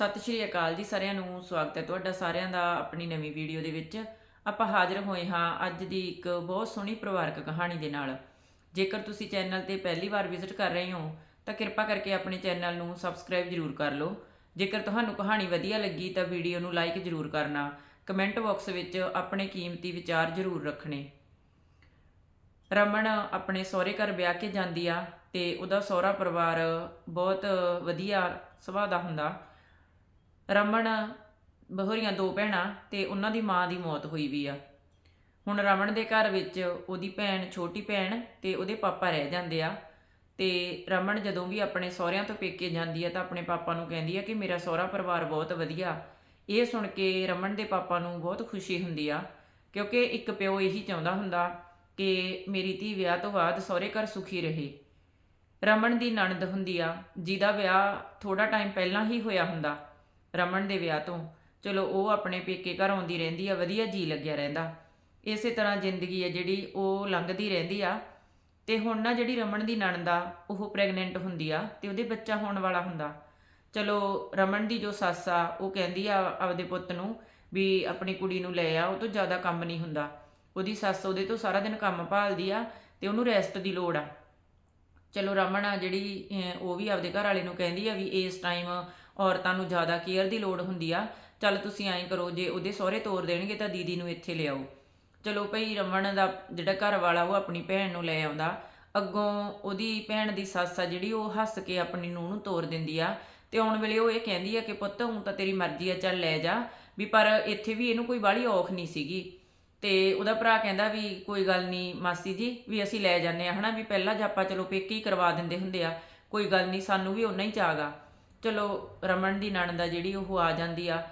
ਸਤਿ ਸ਼੍ਰੀ ਅਕਾਲ ਜੀ ਸਾਰਿਆਂ ਨੂੰ, ਸਵਾਗਤ ਹੈ ਤੁਹਾਡਾ ਸਾਰਿਆਂ ਦਾ ਆਪਣੀ ਨਵੀਂ ਵੀਡੀਓ ਦੇ ਵਿੱਚ। ਆਪਾਂ ਹਾਜ਼ਰ ਹੋਏ ਹਾਂ ਅੱਜ ਦੀ ਇੱਕ ਬਹੁਤ ਸੋਹਣੀ ਪਰਿਵਾਰਕ ਕਹਾਣੀ ਦੇ ਨਾਲ। ਜੇਕਰ ਤੁਸੀਂ ਚੈਨਲ ਤੇ ਪਹਿਲੀ ਵਾਰ ਵਿਜ਼ਿਟ ਕਰ ਰਹੇ ਹੋ, ਤਾਂ ਕਿਰਪਾ ਕਰਕੇ ਆਪਣੇ ਚੈਨਲ ਨੂੰ ਸਬਸਕ੍ਰਾਈਬ ਜ਼ਰੂਰ ਕਰ ਲਓ। ਜੇਕਰ ਤੁਹਾਨੂੰ ਕਹਾਣੀ ਵਧੀਆ ਲੱਗੀ, ਤਾਂ ਵੀਡੀਓ ਨੂੰ ਲਾਈਕ ਜ਼ਰੂਰ ਕਰਨਾ। ਕਮੈਂਟ ਬਾਕਸ ਵਿੱਚ ਆਪਣੇ ਕੀਮਤੀ ਵਿਚਾਰ ਜ਼ਰੂਰ ਰੱਖਣੇ। ਰਮਨ ਆਪਣੇ ਸਹੁਰੇ ਘਰ ਵਿਆਹ ਕੇ ਜਾਂਦੀ ਆ ਤੇ ਉਹਦਾ ਸਹੁਰਾ ਪਰਿਵਾਰ ਬਹੁਤ ਵਧੀਆ ਸੁਭਾਅ ਦਾ ਹੁੰਦਾ। ਰਮਨ, ਬਹੋਰੀਆਂ ਦੋ ਭੈਣਾਂ ਤੇ ਉਹਨਾਂ ਦੀ ਮਾਂ ਦੀ ਮੌਤ ਹੋਈ ਵੀ ਆ। ਹੁਣ ਰਮਨ ਦੇ ਘਰ ਵਿੱਚ ਉਹਦੀ ਭੈਣ, ਛੋਟੀ ਭੈਣ ਤੇ ਉਹਦੇ ਪਾਪਾ ਰਹਿ ਜਾਂਦੇ ਆ ਤੇ ਰਮਨ ਜਦੋਂ ਵੀ ਆਪਣੇ ਸਹੁਰਿਆਂ ਤੋਂ ਪੇਕੇ ਜਾਂਦੀ ਆ ਤਾਂ ਆਪਣੇ ਪਾਪਾ ਨੂੰ ਕਹਿੰਦੀ ਆ ਕਿ ਮੇਰਾ ਸਹੁਰਾ ਪਰਿਵਾਰ ਬਹੁਤ ਵਧੀਆ। ਇਹ ਸੁਣ ਕੇ ਰਮਨ ਦੇ ਪਾਪਾ ਨੂੰ ਬਹੁਤ ਖੁਸ਼ੀ ਹੁੰਦੀ ਆ, ਕਿਉਂਕਿ ਇੱਕ ਪਿਓ ਇਹੀ ਚਾਹੁੰਦਾ ਹੁੰਦਾ ਕਿ ਮੇਰੀ ਧੀ ਵਿਆਹ ਤੋਂ ਬਾਅਦ ਸਹੁਰੇ ਘਰ ਸੁਖੀ ਰਹੇ। ਰਮਨ ਦੀ ਨਣਦ ਹੁੰਦੀ ਆ, ਜਿਹਦਾ ਵਿਆਹ ਥੋੜਾ ਟਾਈਮ ਪਹਿਲਾਂ ਹੀ ਹੋਇਆ ਹੁੰਦਾ। ਰਮਨ ਦੇ ਵਿਆਹ ਤੋਂ। ਚਲੋ, ਉਹ ਆਪਣੇ ਪੇਕੇ ਘਰ ਆਉਂਦੀ ਰਹਿੰਦੀ ਆ, ਵਧੀਆ ਜੀ ਲੱਗਿਆ ਰਹਿੰਦਾ। ਇਸੇ ਤਰ੍ਹਾਂ ਜ਼ਿੰਦਗੀ ਆ ਜਿਹੜੀ, ਉਹ ਲੰਘਦੀ ਰਹਿੰਦੀ ਆ। ਤੇ ਹੁਣ ਨਾ ਜਿਹੜੀ ਰਮਨ ਦੀ ਨਣਦ ਆ, ਉਹ ਪ੍ਰੈਗਨੈਂਟ ਹੁੰਦੀ ਆ ਤੇ ਉਹਦੇ ਬੱਚਾ ਹੋਣ ਵਾਲਾ ਹੁੰਦਾ। ਚਲੋ, ਰਮਨ ਦੀ ਜੋ ਸੱਸ ਆ, ਉਹ ਕਹਿੰਦੀ ਆ ਆਪਦੇ ਪੁੱਤ ਨੂੰ ਵੀ ਆਪਣੀ ਕੁੜੀ ਨੂੰ ਲੈ ਆ, ਉਹ ਤੋਂ ਜ਼ਿਆਦਾ ਕੰਮ ਨਹੀਂ ਹੁੰਦਾ। ਉਹਦੀ ਸੱਸ ਉਹਦੇ ਤੋਂ ਸਾਰਾ ਦਿਨ ਕੰਮ ਭਾਲਦੀ ਆ ਤੇ ਉਹਨੂੰ ਰੈਸਟ ਦੀ ਲੋੜ ਆ। ਚਲੋ, ਰਮਨ ਆ ਜਿਹੜੀ ਉਹ ਵੀ ਆਪਦੇ ਘਰ ਵਾਲੇ ਨੂੰ ਕਹਿੰਦੀ ਆ ਵੀ ਇਸ ਟਾਈਮ ਔਰਤਾਂ ਨੂੰ ਜ਼ਿਆਦਾ ਕੇਅਰ ਦੀ ਲੋੜ ਹੁੰਦੀ ਆ। ਚੱਲ ਤੁਸੀਂ ਐਂ ਕਰੋ, ਜੇ ਉਹਦੇ ਸਹੁਰੇ ਤੋਰ ਦੇਣਗੇ ਤਾਂ ਦੀਦੀ ਨੂੰ ਇੱਥੇ ਲਿਆਓ। ਚਲੋ ਭਈ ਰਮਣ ਦਾ ਜਿਹੜਾ ਘਰ ਵਾਲਾ ਉਹ ਆਪਣੀ ਭੈਣ ਨੂੰ ਲੈ ਆਉਂਦਾ। ਅੱਗੋਂ ਉਹਦੀ ਭੈਣ ਦੀ ਸੱਸ ਆ ਜਿਹੜੀ, ਉਹ ਹੱਸ ਕੇ ਆਪਣੀ ਨੂੰਹ ਨੂੰ ਤੋਰ ਦਿੰਦੀ ਆ। ਤੇ ਆਉਣ ਵੇਲੇ ਉਹ ਇਹ ਕਹਿੰਦੀ ਆ ਕਿ ਪੁੱਤ ਹੁਣ ਤਾਂ ਤੇਰੀ ਮਰਜ਼ੀ ਆ, ਚੱਲ ਲੈ ਜਾ। ਵੀ ਪਰ ਇੱਥੇ ਵੀ ਇਹਨੂੰ ਕੋਈ ਬਾਹਲੀ ਔਖ ਨਹੀਂ ਸੀਗੀ। ਤੇ ਉਹਦਾ ਭਰਾ ਕਹਿੰਦਾ ਵੀ ਕੋਈ ਗੱਲ ਨਹੀਂ ਮਾਸੀ ਜੀ, ਵੀ ਅਸੀਂ ਲੈ ਜਾਂਦੇ ਆ, ਹਨਾ? ਵੀ ਪਹਿਲਾਂ ਜਾਪਾ ਚਲੋ ਪੇਕੇ ਹੀ ਕਰਵਾ ਦਿੰਦੇ ਹੁੰਦੇ ਆ, ਕੋਈ ਗੱਲ ਨਹੀਂ, ਸਾਨੂੰ ਵੀ ਓਨਾ ਹੀ ਚਾਗਾ ਚਲੋ, ਰਮਨ ਦੀ ਨਣਦ ਆ ਜਿਹੜੀ, ਉਹ ਆ ਜਾਂਦੀ ਆ।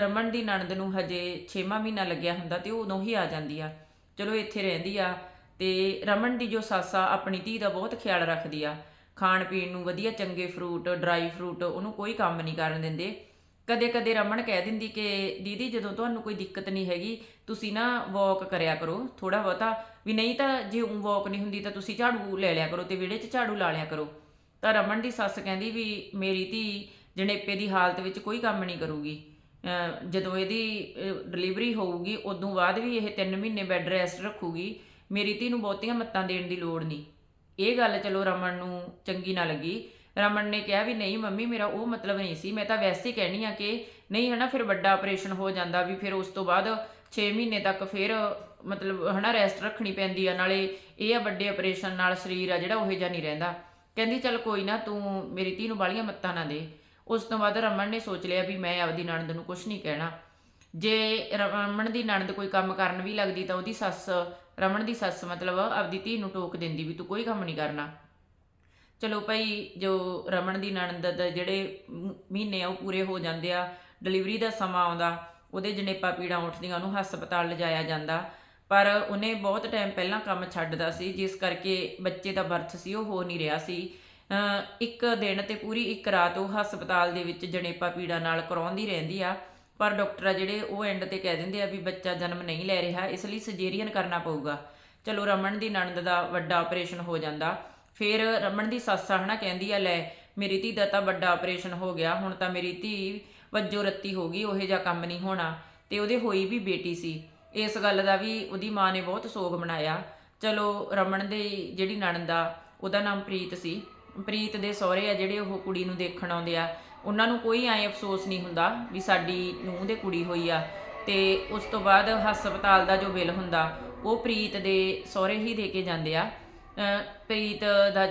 ਰਮਨ ਦੀ ਨਣਦ ਨੂੰ ਹਜੇ 6ਵਾਂ ਮਹੀਨਾ ਲੱਗਿਆ ਹੁੰਦਾ ਤੇ ਉਹ ਉਦੋਂ ਹੀ ਆ ਜਾਂਦੀ ਆ। ਚਲੋ, ਇੱਥੇ ਰਹਿੰਦੀ ਆ ਤੇ ਰਮਨ ਦੀ ਜੋ ਸੱਸ ਆ, ਆਪਣੀ ਧੀ ਦਾ ਬਹੁਤ ਖਿਆਲ ਰੱਖਦੀ ਆ। ਖਾਣ ਪੀਣ ਨੂੰ ਵਧੀਆ ਚੰਗੇ ਫਰੂਟ ਡਰਾਈ ਫਰੂਟ ਉਹਨੂੰ ਕੋਈ ਕੰਮ ਨਹੀਂ ਕਰਨ ਦਿੰਦੇ। ਕਦੇ ਕਦੇ ਰਮਨ ਕਹਿ ਦਿੰਦੀ ਕਿ, ਦੀਦੀ, ਜਦੋਂ ਤੁਹਾਨੂੰ ਕੋਈ ਦਿੱਕਤ ਨਹੀਂ ਹੈਗੀ, ਤੁਸੀਂ ਨਾ ਵਾਕ ਕਰਿਆ ਕਰੋ ਥੋੜਾ ਬਹੁਤਾ। ਵੀ ਨਹੀਂ ਤਾਂ ਜੇ ਉਹ ਵਾਕ ਨਹੀਂ ਹੁੰਦੀ ਤਾਂ ਤੁਸੀਂ ਝਾੜੂ ਲੈ ਲਿਆ ਕਰੋ ਤੇ ਵਿਹੜੇ 'ਚ ਝਾੜੂ ਲਾ ਲਿਆ ਕਰੋ। ਤਾਂ ਰਮਨ ਦੀ ਸੱਸ ਕਹਿੰਦੀ ਵੀ ਮੇਰੀ ਧੀ ਜਣੇਪੇ ਦੀ ਹਾਲਤ ਵਿੱਚ ਕੋਈ ਕੰਮ ਨਹੀਂ ਕਰੂਗੀ। ਜਦੋਂ ਇਹਦੀ ਡਿਲੀਵਰੀ ਹੋਊਗੀ, ਉਦੋਂ ਬਾਅਦ ਵੀ ਇਹ 3 ਮਹੀਨੇ ਬੈੱਡ ਰੈਸਟ ਰੱਖੂਗੀ, ਮੇਰੀ ਧੀ ਨੂੰ ਬਹੁਤੀਆਂ ਮੱਤਾਂ ਦੇਣ ਦੀ ਲੋੜ ਨਹੀਂ। ਇਹ ਗੱਲ ਚਲੋ ਰਮਨ ਨੂੰ ਚੰਗੀ ਨਾ ਲੱਗੀ। ਰਮਨ ਨੇ ਕਿਹਾ ਵੀ ਨਹੀਂ ਮੰਮੀ, ਮੇਰਾ ਉਹ ਮਤਲਬ ਨਹੀਂ ਸੀ। ਮੈਂ ਤਾਂ ਵੈਸੇ ਹੀ ਕਹਿਣੀ ਆ ਕਿ ਨਹੀਂ ਹਨਾ, ਫਿਰ ਵੱਡਾ ਆਪਰੇਸ਼ਨ ਹੋ ਜਾਂਦਾ ਵੀ ਫਿਰ ਉਸ ਤੋਂ ਬਾਅਦ 6 ਮਹੀਨੇ ਤੱਕ ਫਿਰ ਮਤਲਬ ਹਨਾ ਰੈਸਟ ਰੱਖਣੀ ਪੈਂਦੀ ਆ। ਨਾਲੇ ਇਹ ਆ ਵੱਡੇ ਆਪਰੇਸ਼ਨ ਨਾਲ ਸਰੀਰ ਆ ਜਿਹੜਾ, ਉਹ ਜਿਹਾ ਨਹੀਂ ਰਹਿੰਦਾ। ਕਹਿੰਦੀ, ਚੱਲ ਕੋਈ ਨਾ, ਤੂੰ ਮੇਰੀ ਧੀ ਨੂੰ ਬਾਲੀਆਂ ਮੱਤਾਂ ਨਾ ਦੇ। ਉਸ ਤੋਂ ਬਾਅਦ ਰਮਨ ਨੇ ਸੋਚ ਲਿਆ ਵੀ ਮੈਂ ਆਪਦੀ ਨਣਦ ਨੂੰ ਕੁਝ ਨਹੀਂ ਕਹਿਣਾ। ਜੇ ਰਮਨ ਦੀ ਨਣਦ ਕੋਈ ਕੰਮ ਕਰਨ ਵੀ ਲੱਗਦੀ ਤਾਂ ਉਹਦੀ ਸੱਸ, ਰਮਨ ਦੀ ਸੱਸ ਮਤਲਬ ਆਪਦੀ ਧੀ ਨੂੰ ਟੋਕ ਦਿੰਦੀ ਵੀ ਤੂੰ ਕੋਈ ਕੰਮ ਨਹੀਂ ਕਰਨਾ। ਚਲੋ ਭਾਈ, ਜੋ ਰਮਨ ਦੀ ਨਣਦ ਦੇ, ਜਿਹੜੇ ਮਹੀਨੇ ਆ ਉਹ ਪੂਰੇ ਹੋ ਜਾਂਦੇ ਆ, ਡਿਲੀਵਰੀ ਦਾ ਸਮਾਂ ਆਉਂਦਾ, ਉਹਦੇ ਜਣੇਪਾ ਪੀੜਾਂ ਉੱਠਦੀਆਂ, ਉਹਨੂੰ ਹਸਪਤਾਲ ਲਿਜਾਇਆ ਜਾਂਦਾ। ਪਰ ਉਹਨੇ ਬਹੁਤ ਟਾਈਮ ਪਹਿਲਾਂ ਕੰਮ ਛੱਡਦਾ ਸੀ, ਜਿਸ ਕਰਕੇ ਬੱਚੇ ਦਾ ਬਰਥ ਸੀ, ਉਹ ਹੋ ਨਹੀਂ ਰਿਹਾ ਸੀ। ਇੱਕ ਦਿਨ ਤੇ ਪੂਰੀ ਇੱਕ ਰਾਤ ਉਹ ਹਸਪਤਾਲ ਦੇ ਵਿੱਚ ਜਣੇਪਾ ਪੀੜਾ ਨਾਲ ਕਰਾਉਂਦੀ ਰਹਿੰਦੀ ਆ। ਪਰ ਡਾਕਟਰ ਆ ਜਿਹੜੇ, ਉਹ ਐਂਡ ਤੇ ਕਹਿ ਦਿੰਦੇ ਆ ਵੀ ਬੱਚਾ ਜਨਮ ਨਹੀਂ ਲੈ ਰਿਹਾ, ਇਸ ਲਈ ਸਰਜਰੀਅਨ ਕਰਨਾ ਪਊਗਾ। ਚਲੋ ਰਮਨ ਦੀ ਨਣਦ ਦਾ ਵੱਡਾ ਆਪਰੇਸ਼ਨ ਹੋ ਜਾਂਦਾ। ਫਿਰ ਰਮਨ ਦੀ ਸੱਸ ਆ ਹਨਾ, ਕਹਿੰਦੀ ਆ, ਲੈ, ਮੇਰੀ ਧੀ ਦਾ ਤਾਂ ਵੱਡਾ ਆਪਰੇਸ਼ਨ ਹੋ ਗਿਆ, ਹੁਣ ਤਾਂ ਮੇਰੀ ਧੀ ਵੱਜੋ ਰੱਤੀ ਹੋ ਗਈ, ਉਹੇ ਜਿਹਾ ਕੰਮ ਨਹੀਂ ਹੋਣਾ। ਤੇ ਉਹਦੇ ਹੋਈ ਵੀ ਬੇਟੀ ਸੀ। ਇਸ ਗੱਲ ਦਾ ਵੀ ਉਹਦੀ ਮਾਂ ਨੇ ਬਹੁਤ ਸੋਗ ਮਨਾਇਆ। ਚਲੋ, ਰਮਨ ਦੇ ਜਿਹੜੀ ਨਣਦ ਆ, ਉਹਦਾ ਨਾਮ ਪ੍ਰੀਤ ਸੀ। ਪ੍ਰੀਤ ਦੇ ਸਹੁਰੇ ਆ ਜਿਹੜੇ ਉਹ ਕੁੜੀ ਨੂੰ ਦੇਖਣ ਆਉਂਦੇ ਆ। ਉਹਨਾਂ ਨੂੰ ਕੋਈ ਐ ਅਫਸੋਸ ਨਹੀਂ ਹੁੰਦਾ ਵੀ ਸਾਡੀ ਨੂੰਹ ਦੇ ਕੁੜੀ ਹੋਈ ਆ। ਤੇ ਉਸ ਤੋਂ ਬਾਅਦ ਹਸਪਤਾਲ ਦਾ ਜੋ ਬਿੱਲ ਹੁੰਦਾ, ਉਹ ਪ੍ਰੀਤ ਦੇ ਸਹੁਰੇ ਹੀ ਦੇ ਕੇ ਜਾਂਦੇ ਆ। ਪ੍ਰੀਤ ਦਾ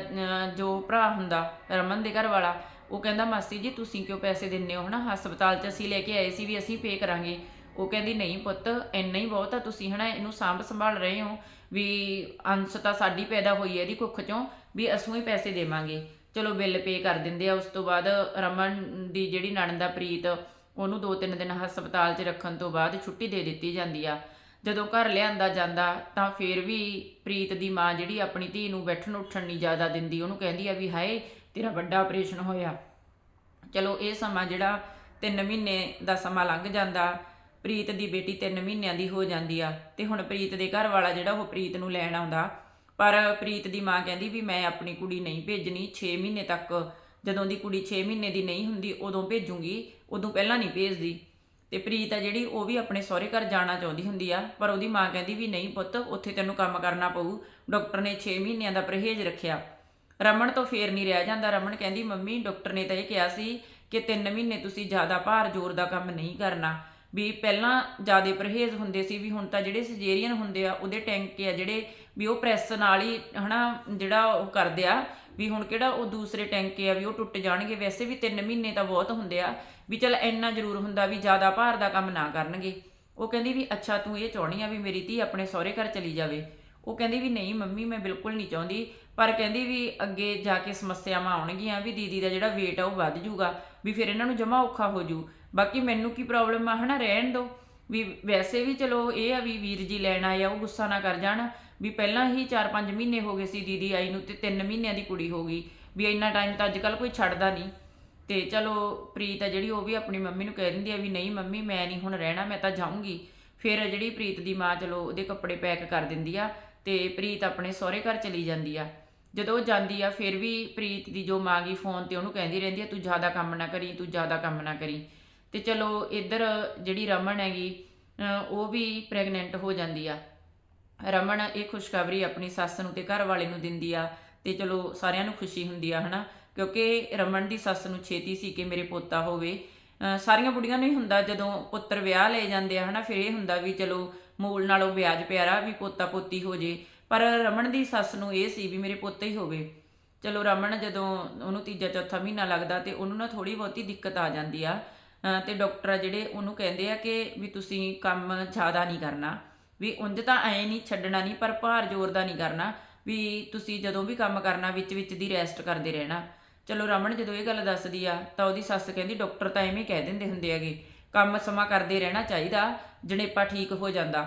ਜੋ ਭਰਾ ਹੁੰਦਾ, ਰਮਨ ਦੇ ਘਰ ਵਾਲਾ, ਉਹ ਕਹਿੰਦਾ, ਮਾਸੀ ਜੀ, ਤੁਸੀਂ ਕਿਉਂ ਪੈਸੇ ਦਿੰਦੇ ਹੋ? ਹਨਾ, ਹਸਪਤਾਲ 'ਚ ਅਸੀਂ ਲੈ ਕੇ ਆਏ ਸੀ ਵੀ ਅਸੀਂ ਪੇ ਕਰਾਂਗੇ। ਉਹ ਕਹਿੰਦੀ, ਨਹੀਂ ਪੁੱਤ, ਇੰਨਾ ਹੀ ਬਹੁਤ ਆ, ਤੁਸੀਂ ਹਨਾ ਇਹਨੂੰ ਸਾਂਭ ਸੰਭਾਲ ਰਹੇ ਹੋ ਵੀ ਅੰਸ਼ ਤਾਂ ਸਾਡੀ ਪੈਦਾ ਹੋਈ ਹੈ ਇਹਦੀ ਕੁੱਖ ਚੋਂ, ਵੀ ਅਸੀਂ ਹੀ ਪੈਸੇ ਦੇਵਾਂਗੇ। ਚਲੋ ਬਿੱਲ ਪੇ ਕਰ ਦਿੰਦੇ ਆ, ਉਸ ਤੋਂ ਬਾਅਦ ਰਮਨ ਦੀ ਜਿਹੜੀ ਨਣਦ ਦਾ ਪ੍ਰੀਤ, ਉਹਨੂੰ ਦੋ ਤਿੰਨ ਦਿਨ ਹਸਪਤਾਲ 'ਚ ਰੱਖਣ ਤੋਂ ਬਾਅਦ ਛੁੱਟੀ ਦੇ ਦਿੱਤੀ ਜਾਂਦੀ ਆ। ਜਦੋਂ ਘਰ ਲਿਆਂਦਾ ਜਾਂਦਾ, ਤਾਂ ਫਿਰ ਵੀ ਪ੍ਰੀਤ ਦੀ ਮਾਂ ਜਿਹੜੀ ਆਪਣੀ ਧੀ ਨੂੰ ਬੈਠਣ ਉੱਠਣ ਨਹੀਂ ਜ਼ਿਆਦਾ ਦਿੰਦੀ, ਉਹਨੂੰ ਕਹਿੰਦੀ ਆ ਵੀ, ਹਾਏ, ਤੇਰਾ ਵੱਡਾ ਆਪਰੇਸ਼ਨ ਹੋਇਆ। ਚਲੋ ਇਹ ਸਮਾਂ ਜਿਹੜਾ 3 ਮਹੀਨੇ ਦਾ ਸਮਾਂ ਲੰਘ ਜਾਂਦਾ ਪ੍ਰੀਤ ਦੀ ਬੇਟੀ 3 ਮਹੀਨਿਆਂ ਦੀ ਹੋ ਜਾਂਦੀ ਆ ਤੇ ਹੁਣ ਪ੍ਰੀਤ ਦੇ ਘਰ ਵਾਲਾ ਜਿਹੜਾ ਉਹ ਪ੍ਰੀਤ ਨੂੰ ਲੈਣ ਆਉਂਦਾ। ਪਰ ਪ੍ਰੀਤ ਦੀ ਮਾਂ ਕਹਿੰਦੀ ਵੀ ਮੈਂ ਆਪਣੀ ਕੁੜੀ ਨਹੀਂ ਭੇਜਣੀ 6 ਮਹੀਨੇ ਤੱਕ ਜਦੋਂ ਦੀ ਕੁੜੀ 6 ਮਹੀਨੇ ਦੀ ਨਹੀਂ ਹੁੰਦੀ ਉਦੋਂ ਭੇਜੂਗੀ, ਉਦੋਂ ਪਹਿਲਾਂ ਨਹੀਂ ਭੇਜਦੀ। ਤੇ ਪ੍ਰੀਤ ਆ ਜਿਹੜੀ ਉਹ ਵੀ ਆਪਣੇ ਸਹੁਰੇ ਘਰ ਜਾਣਾ ਚਾਹੁੰਦੀ ਹੁੰਦੀ ਆ, ਪਰ ਉਹਦੀ ਮਾਂ ਕਹਿੰਦੀ ਵੀ ਨਹੀਂ ਪੁੱਤ, ਉੱਥੇ ਤੈਨੂੰ ਕੰਮ ਕਰਨਾ ਪਊ। ਡਾਕਟਰ ਨੇ 6 ਮਹੀਨਿਆਂ ਦਾ ਪਰਹੇਜ਼ ਰੱਖਿਆ। ਰਮਨ ਤੋਂ ਫੇਰ ਨਹੀਂ ਰਹਿ ਜਾਂਦਾ। ਰਮਨ ਕਹਿੰਦੀ, ਮੰਮੀ, ਡਾਕਟਰ ਨੇ ਤਾਂ ਇਹ ਕਿਹਾ ਸੀ ਕਿ 3 ਮਹੀਨੇ ਤੁਸੀਂ ਜ਼ਿਆਦਾ ਭਾਰ ਜ਼ੋਰ ਦਾ ਕੰਮ ਨਹੀਂ ਕਰਨਾ। ਵੀ ਪਹਿਲਾਂ ਜ਼ਿਆਦਾ ਪਰਹੇਜ਼ ਹੁੰਦੇ ਸੀ ਵੀ ਹੁਣ ਤਾਂ ਜਿਹੜੇ ਸਜੇਰੀਅਨ ਹੁੰਦੇ ਆ, ਉਹਦੇ ਟੈਂਕੇ ਆ ਜਿਹੜੇ ਵੀ ਉਹ ਪ੍ਰੈਸ ਨਾਲ ਹੀ ਹਨਾ ਜਿਹੜਾ ਉਹ ਕਰਦੇ ਆ, ਵੀ ਹੁਣ ਕਿਹੜਾ ਉਹ ਦੂਸਰੇ ਟੈਂਕੇ ਆ ਵੀ ਉਹ ਟੁੱਟ ਜਾਣਗੇ। ਵੈਸੇ ਵੀ 3 ਮਹੀਨੇ ਤਾਂ ਬਹੁਤ ਹੁੰਦੇ ਆ ਵੀ ਚਲ ਇੰਨਾ ਜ਼ਰੂਰ ਹੁੰਦਾ ਵੀ ਜ਼ਿਆਦਾ ਭਾਰ ਦਾ ਕੰਮ ਨਾ ਕਰਨਗੇ। ਉਹ ਕਹਿੰਦੀ ਵੀ ਅੱਛਾ ਤੂੰ ਇਹ ਚਾਹਣੀ ਆ ਵੀ ਮੇਰੀ ਧੀ ਆਪਣੇ ਸਹੁਰੇ ਘਰ ਚਲੀ ਜਾਵੇ। ਉਹ ਕਹਿੰਦੀ ਵੀ ਨਹੀਂ ਮੰਮੀ ਮੈਂ ਬਿਲਕੁਲ ਨਹੀਂ ਚਾਹੁੰਦੀ, ਪਰ ਕਹਿੰਦੀ ਵੀ ਅੱਗੇ ਜਾ ਕੇ ਸਮੱਸਿਆਵਾਂ ਆਉਣਗੀਆਂ ਵੀ ਦੀਦੀ ਦਾ ਜਿਹੜਾ weight ਆ ਉਹ ਵੱਧ ਜਾਊਗਾ, ਵੀ ਫਿਰ ਇਹਨਾਂ ਨੂੰ ਜਮਾ ਔਖਾ ਹੋ ਜੂ ਬਾਕੀ ਮੈਨੂੰ ਕੀ ਪ੍ਰੋਬਲਮ ਆ, ਹਨਾ, ਰਹਿਣ ਦੋ। ਵੀ ਵੈਸੇ ਵੀ ਚਲੋ ਇਹ ਆ ਵੀ ਵੀਰ ਜੀ ਲੈਣ ਆਏ ਆ, ਉਹ ਗੁੱਸਾ ਨਾ ਕਰ ਜਾਣ। ਵੀ ਪਹਿਲਾਂ ਹੀ 4-5 ਮਹੀਨੇ ਹੋ ਗਏ ਸੀ ਦੀਦੀ ਆਈ ਨੂੰ ਤੇ 3 ਮਹੀਨਿਆਂ ਦੀ ਕੁੜੀ ਹੋ ਗਈ। ਵੀ ਇੰਨਾ ਟਾਈਮ ਤਾਂ ਅੱਜ ਕੱਲ ਕੋਈ ਛੱਡਦਾ ਨਹੀਂ। ਤੇ ਚਲੋ ਪ੍ਰੀਤ ਆ ਜਿਹੜੀ, ਉਹ ਵੀ ਆਪਣੀ ਮੰਮੀ ਨੂੰ ਕਹਿ ਦਿੰਦੀ ਆ ਵੀ ਨਹੀਂ ਮੰਮੀ, ਮੈਂ ਨਹੀਂ ਹੁਣ ਰਹਿਣਾ, ਮੈਂ ਤਾਂ ਜਾਊਂਗੀ। ਫਿਰ ਜਿਹੜੀ ਪ੍ਰੀਤ ਦੀ ਮਾਂ ਚਲੋ ਉਹਦੇ ਕੱਪੜੇ ਪੈਕ ਕਰ ਦਿੰਦੀ ਆ ਤੇ ਪ੍ਰੀਤ ਆਪਣੇ ਸਹੁਰੇ ਘਰ ਚਲੀ ਜਾਂਦੀ ਆ। ਜਦੋਂ ਉਹ ਜਾਂਦੀ ਆ, ਫਿਰ ਵੀ ਪ੍ਰੀਤ ਦੀ ਜੋ ਮਾਂ ਗਈ ਫੋਨ ਤੇ ਉਹਨੂੰ ਕਹਿੰਦੀ ਰਹਿੰਦੀ ਆ, ਤੂੰ ਜ਼ਿਆਦਾ ਕੰਮ ਨਾ ਕਰੀ, ਤੂੰ ਜ਼ਿਆਦਾ ਕੰਮ ਨਾ ਕਰੀ। ਤੇ ਚਲੋ ਇੱਧਰ ਜਿਹੜੀ ਰਮਨ ਹੈਗੀ ਉਹ ਵੀ ਪ੍ਰੈਗਨੈਂਟ ਹੋ ਜਾਂਦੀ ਆ। ਰਮਨ ਇਹ ਖੁਸ਼ਖਬਰੀ ਆਪਣੀ ਸੱਸ ਨੂੰ ਤੇ ਘਰ ਵਾਲੇ ਨੂੰ ਦਿੰਦੀ ਆ ਤੇ ਚਲੋ ਸਾਰਿਆਂ ਨੂੰ ਖੁਸ਼ੀ ਹੁੰਦੀ ਆ, ਹਨਾ? ਕਿਉਂਕਿ ਰਮਨ ਦੀ ਸੱਸ ਨੂੰ ਛੇਤੀ ਸੀ ਕਿ ਮੇਰੇ ਪੋਤਾ ਹੋਵੇ। ਸਾਰੀਆਂ ਬੁੜੀਆਂ ਨੂੰ ਹੀ ਹੁੰਦਾ ਜਦੋਂ ਪੁੱਤਰ ਵਿਆਹ ਲੈ ਜਾਂਦੇ ਆ, ਹਨਾ? ਫਿਰ ਇਹ ਹੁੰਦਾ ਵੀ ਚਲੋ ਮੂਲ ਨਾਲੋਂ ਵਿਆਜ ਪਿਆਰਾ ਵੀ ਪੋਤਾ ਪੋਤੀ ਹੋ ਜੇ। ਪਰ ਰਮਨ ਦੀ ਸੱਸ ਨੂੰ ਇਹ ਸੀ ਵੀ ਮੇਰੇ ਪੋਤੇ ਹੀ ਹੋਵੇ। ਚਲੋ ਰਮਨ ਜਦੋਂ ਉਹਨੂੰ ਤੀਜਾ ਚੌਥਾ ਮਹੀਨਾ ਲੱਗਦਾ ਤੇ ਉਹਨੂੰ ਨਾ ਥੋੜੀ ਬਹੁਤੀ ਦਿੱਕਤ ਆ ਜਾਂਦੀ ਆ। ਤੇ ਡਾਕਟਰ ਆ ਜਿਹੜੇ ਉਹਨੂੰ ਕਹਿੰਦੇ ਆ ਕਿ ਵੀ ਤੁਸੀਂ ਕੰਮ ਜ਼ਿਆਦਾ ਨਹੀਂ ਕਰਨਾ, ਵੀ ਉਂਝ ਤਾਂ ਐ ਨਹੀਂ ਛੱਡਣਾ ਨਹੀਂ, ਪਰ ਭਾਰ ਜ਼ੋਰ ਦਾ ਨਹੀਂ ਕਰਨਾ, ਵੀ ਤੁਸੀਂ ਜਦੋਂ ਵੀ ਕੰਮ ਕਰਨਾ ਵਿੱਚ ਵਿੱਚ ਦੀ ਰੈਸਟ ਕਰਦੇ ਰਹਿਣਾ। ਚਲੋ ਰਮਨ ਜਦੋਂ ਇਹ ਗੱਲ ਦੱਸਦੀ ਆ, ਤਾਂ ਉਹਦੀ ਸੱਸ ਕਹਿੰਦੀ, ਡਾਕਟਰ ਤਾਂ ਐਵੇਂ ਕਹਿ ਦਿੰਦੇ ਹੁੰਦੇ ਹੈਗੇ, ਕੰਮ ਸਮਾਂ ਕਰਦੇ ਰਹਿਣਾ ਚਾਹੀਦਾ, ਜਣੇਪਾ ਠੀਕ ਹੋ ਜਾਂਦਾ।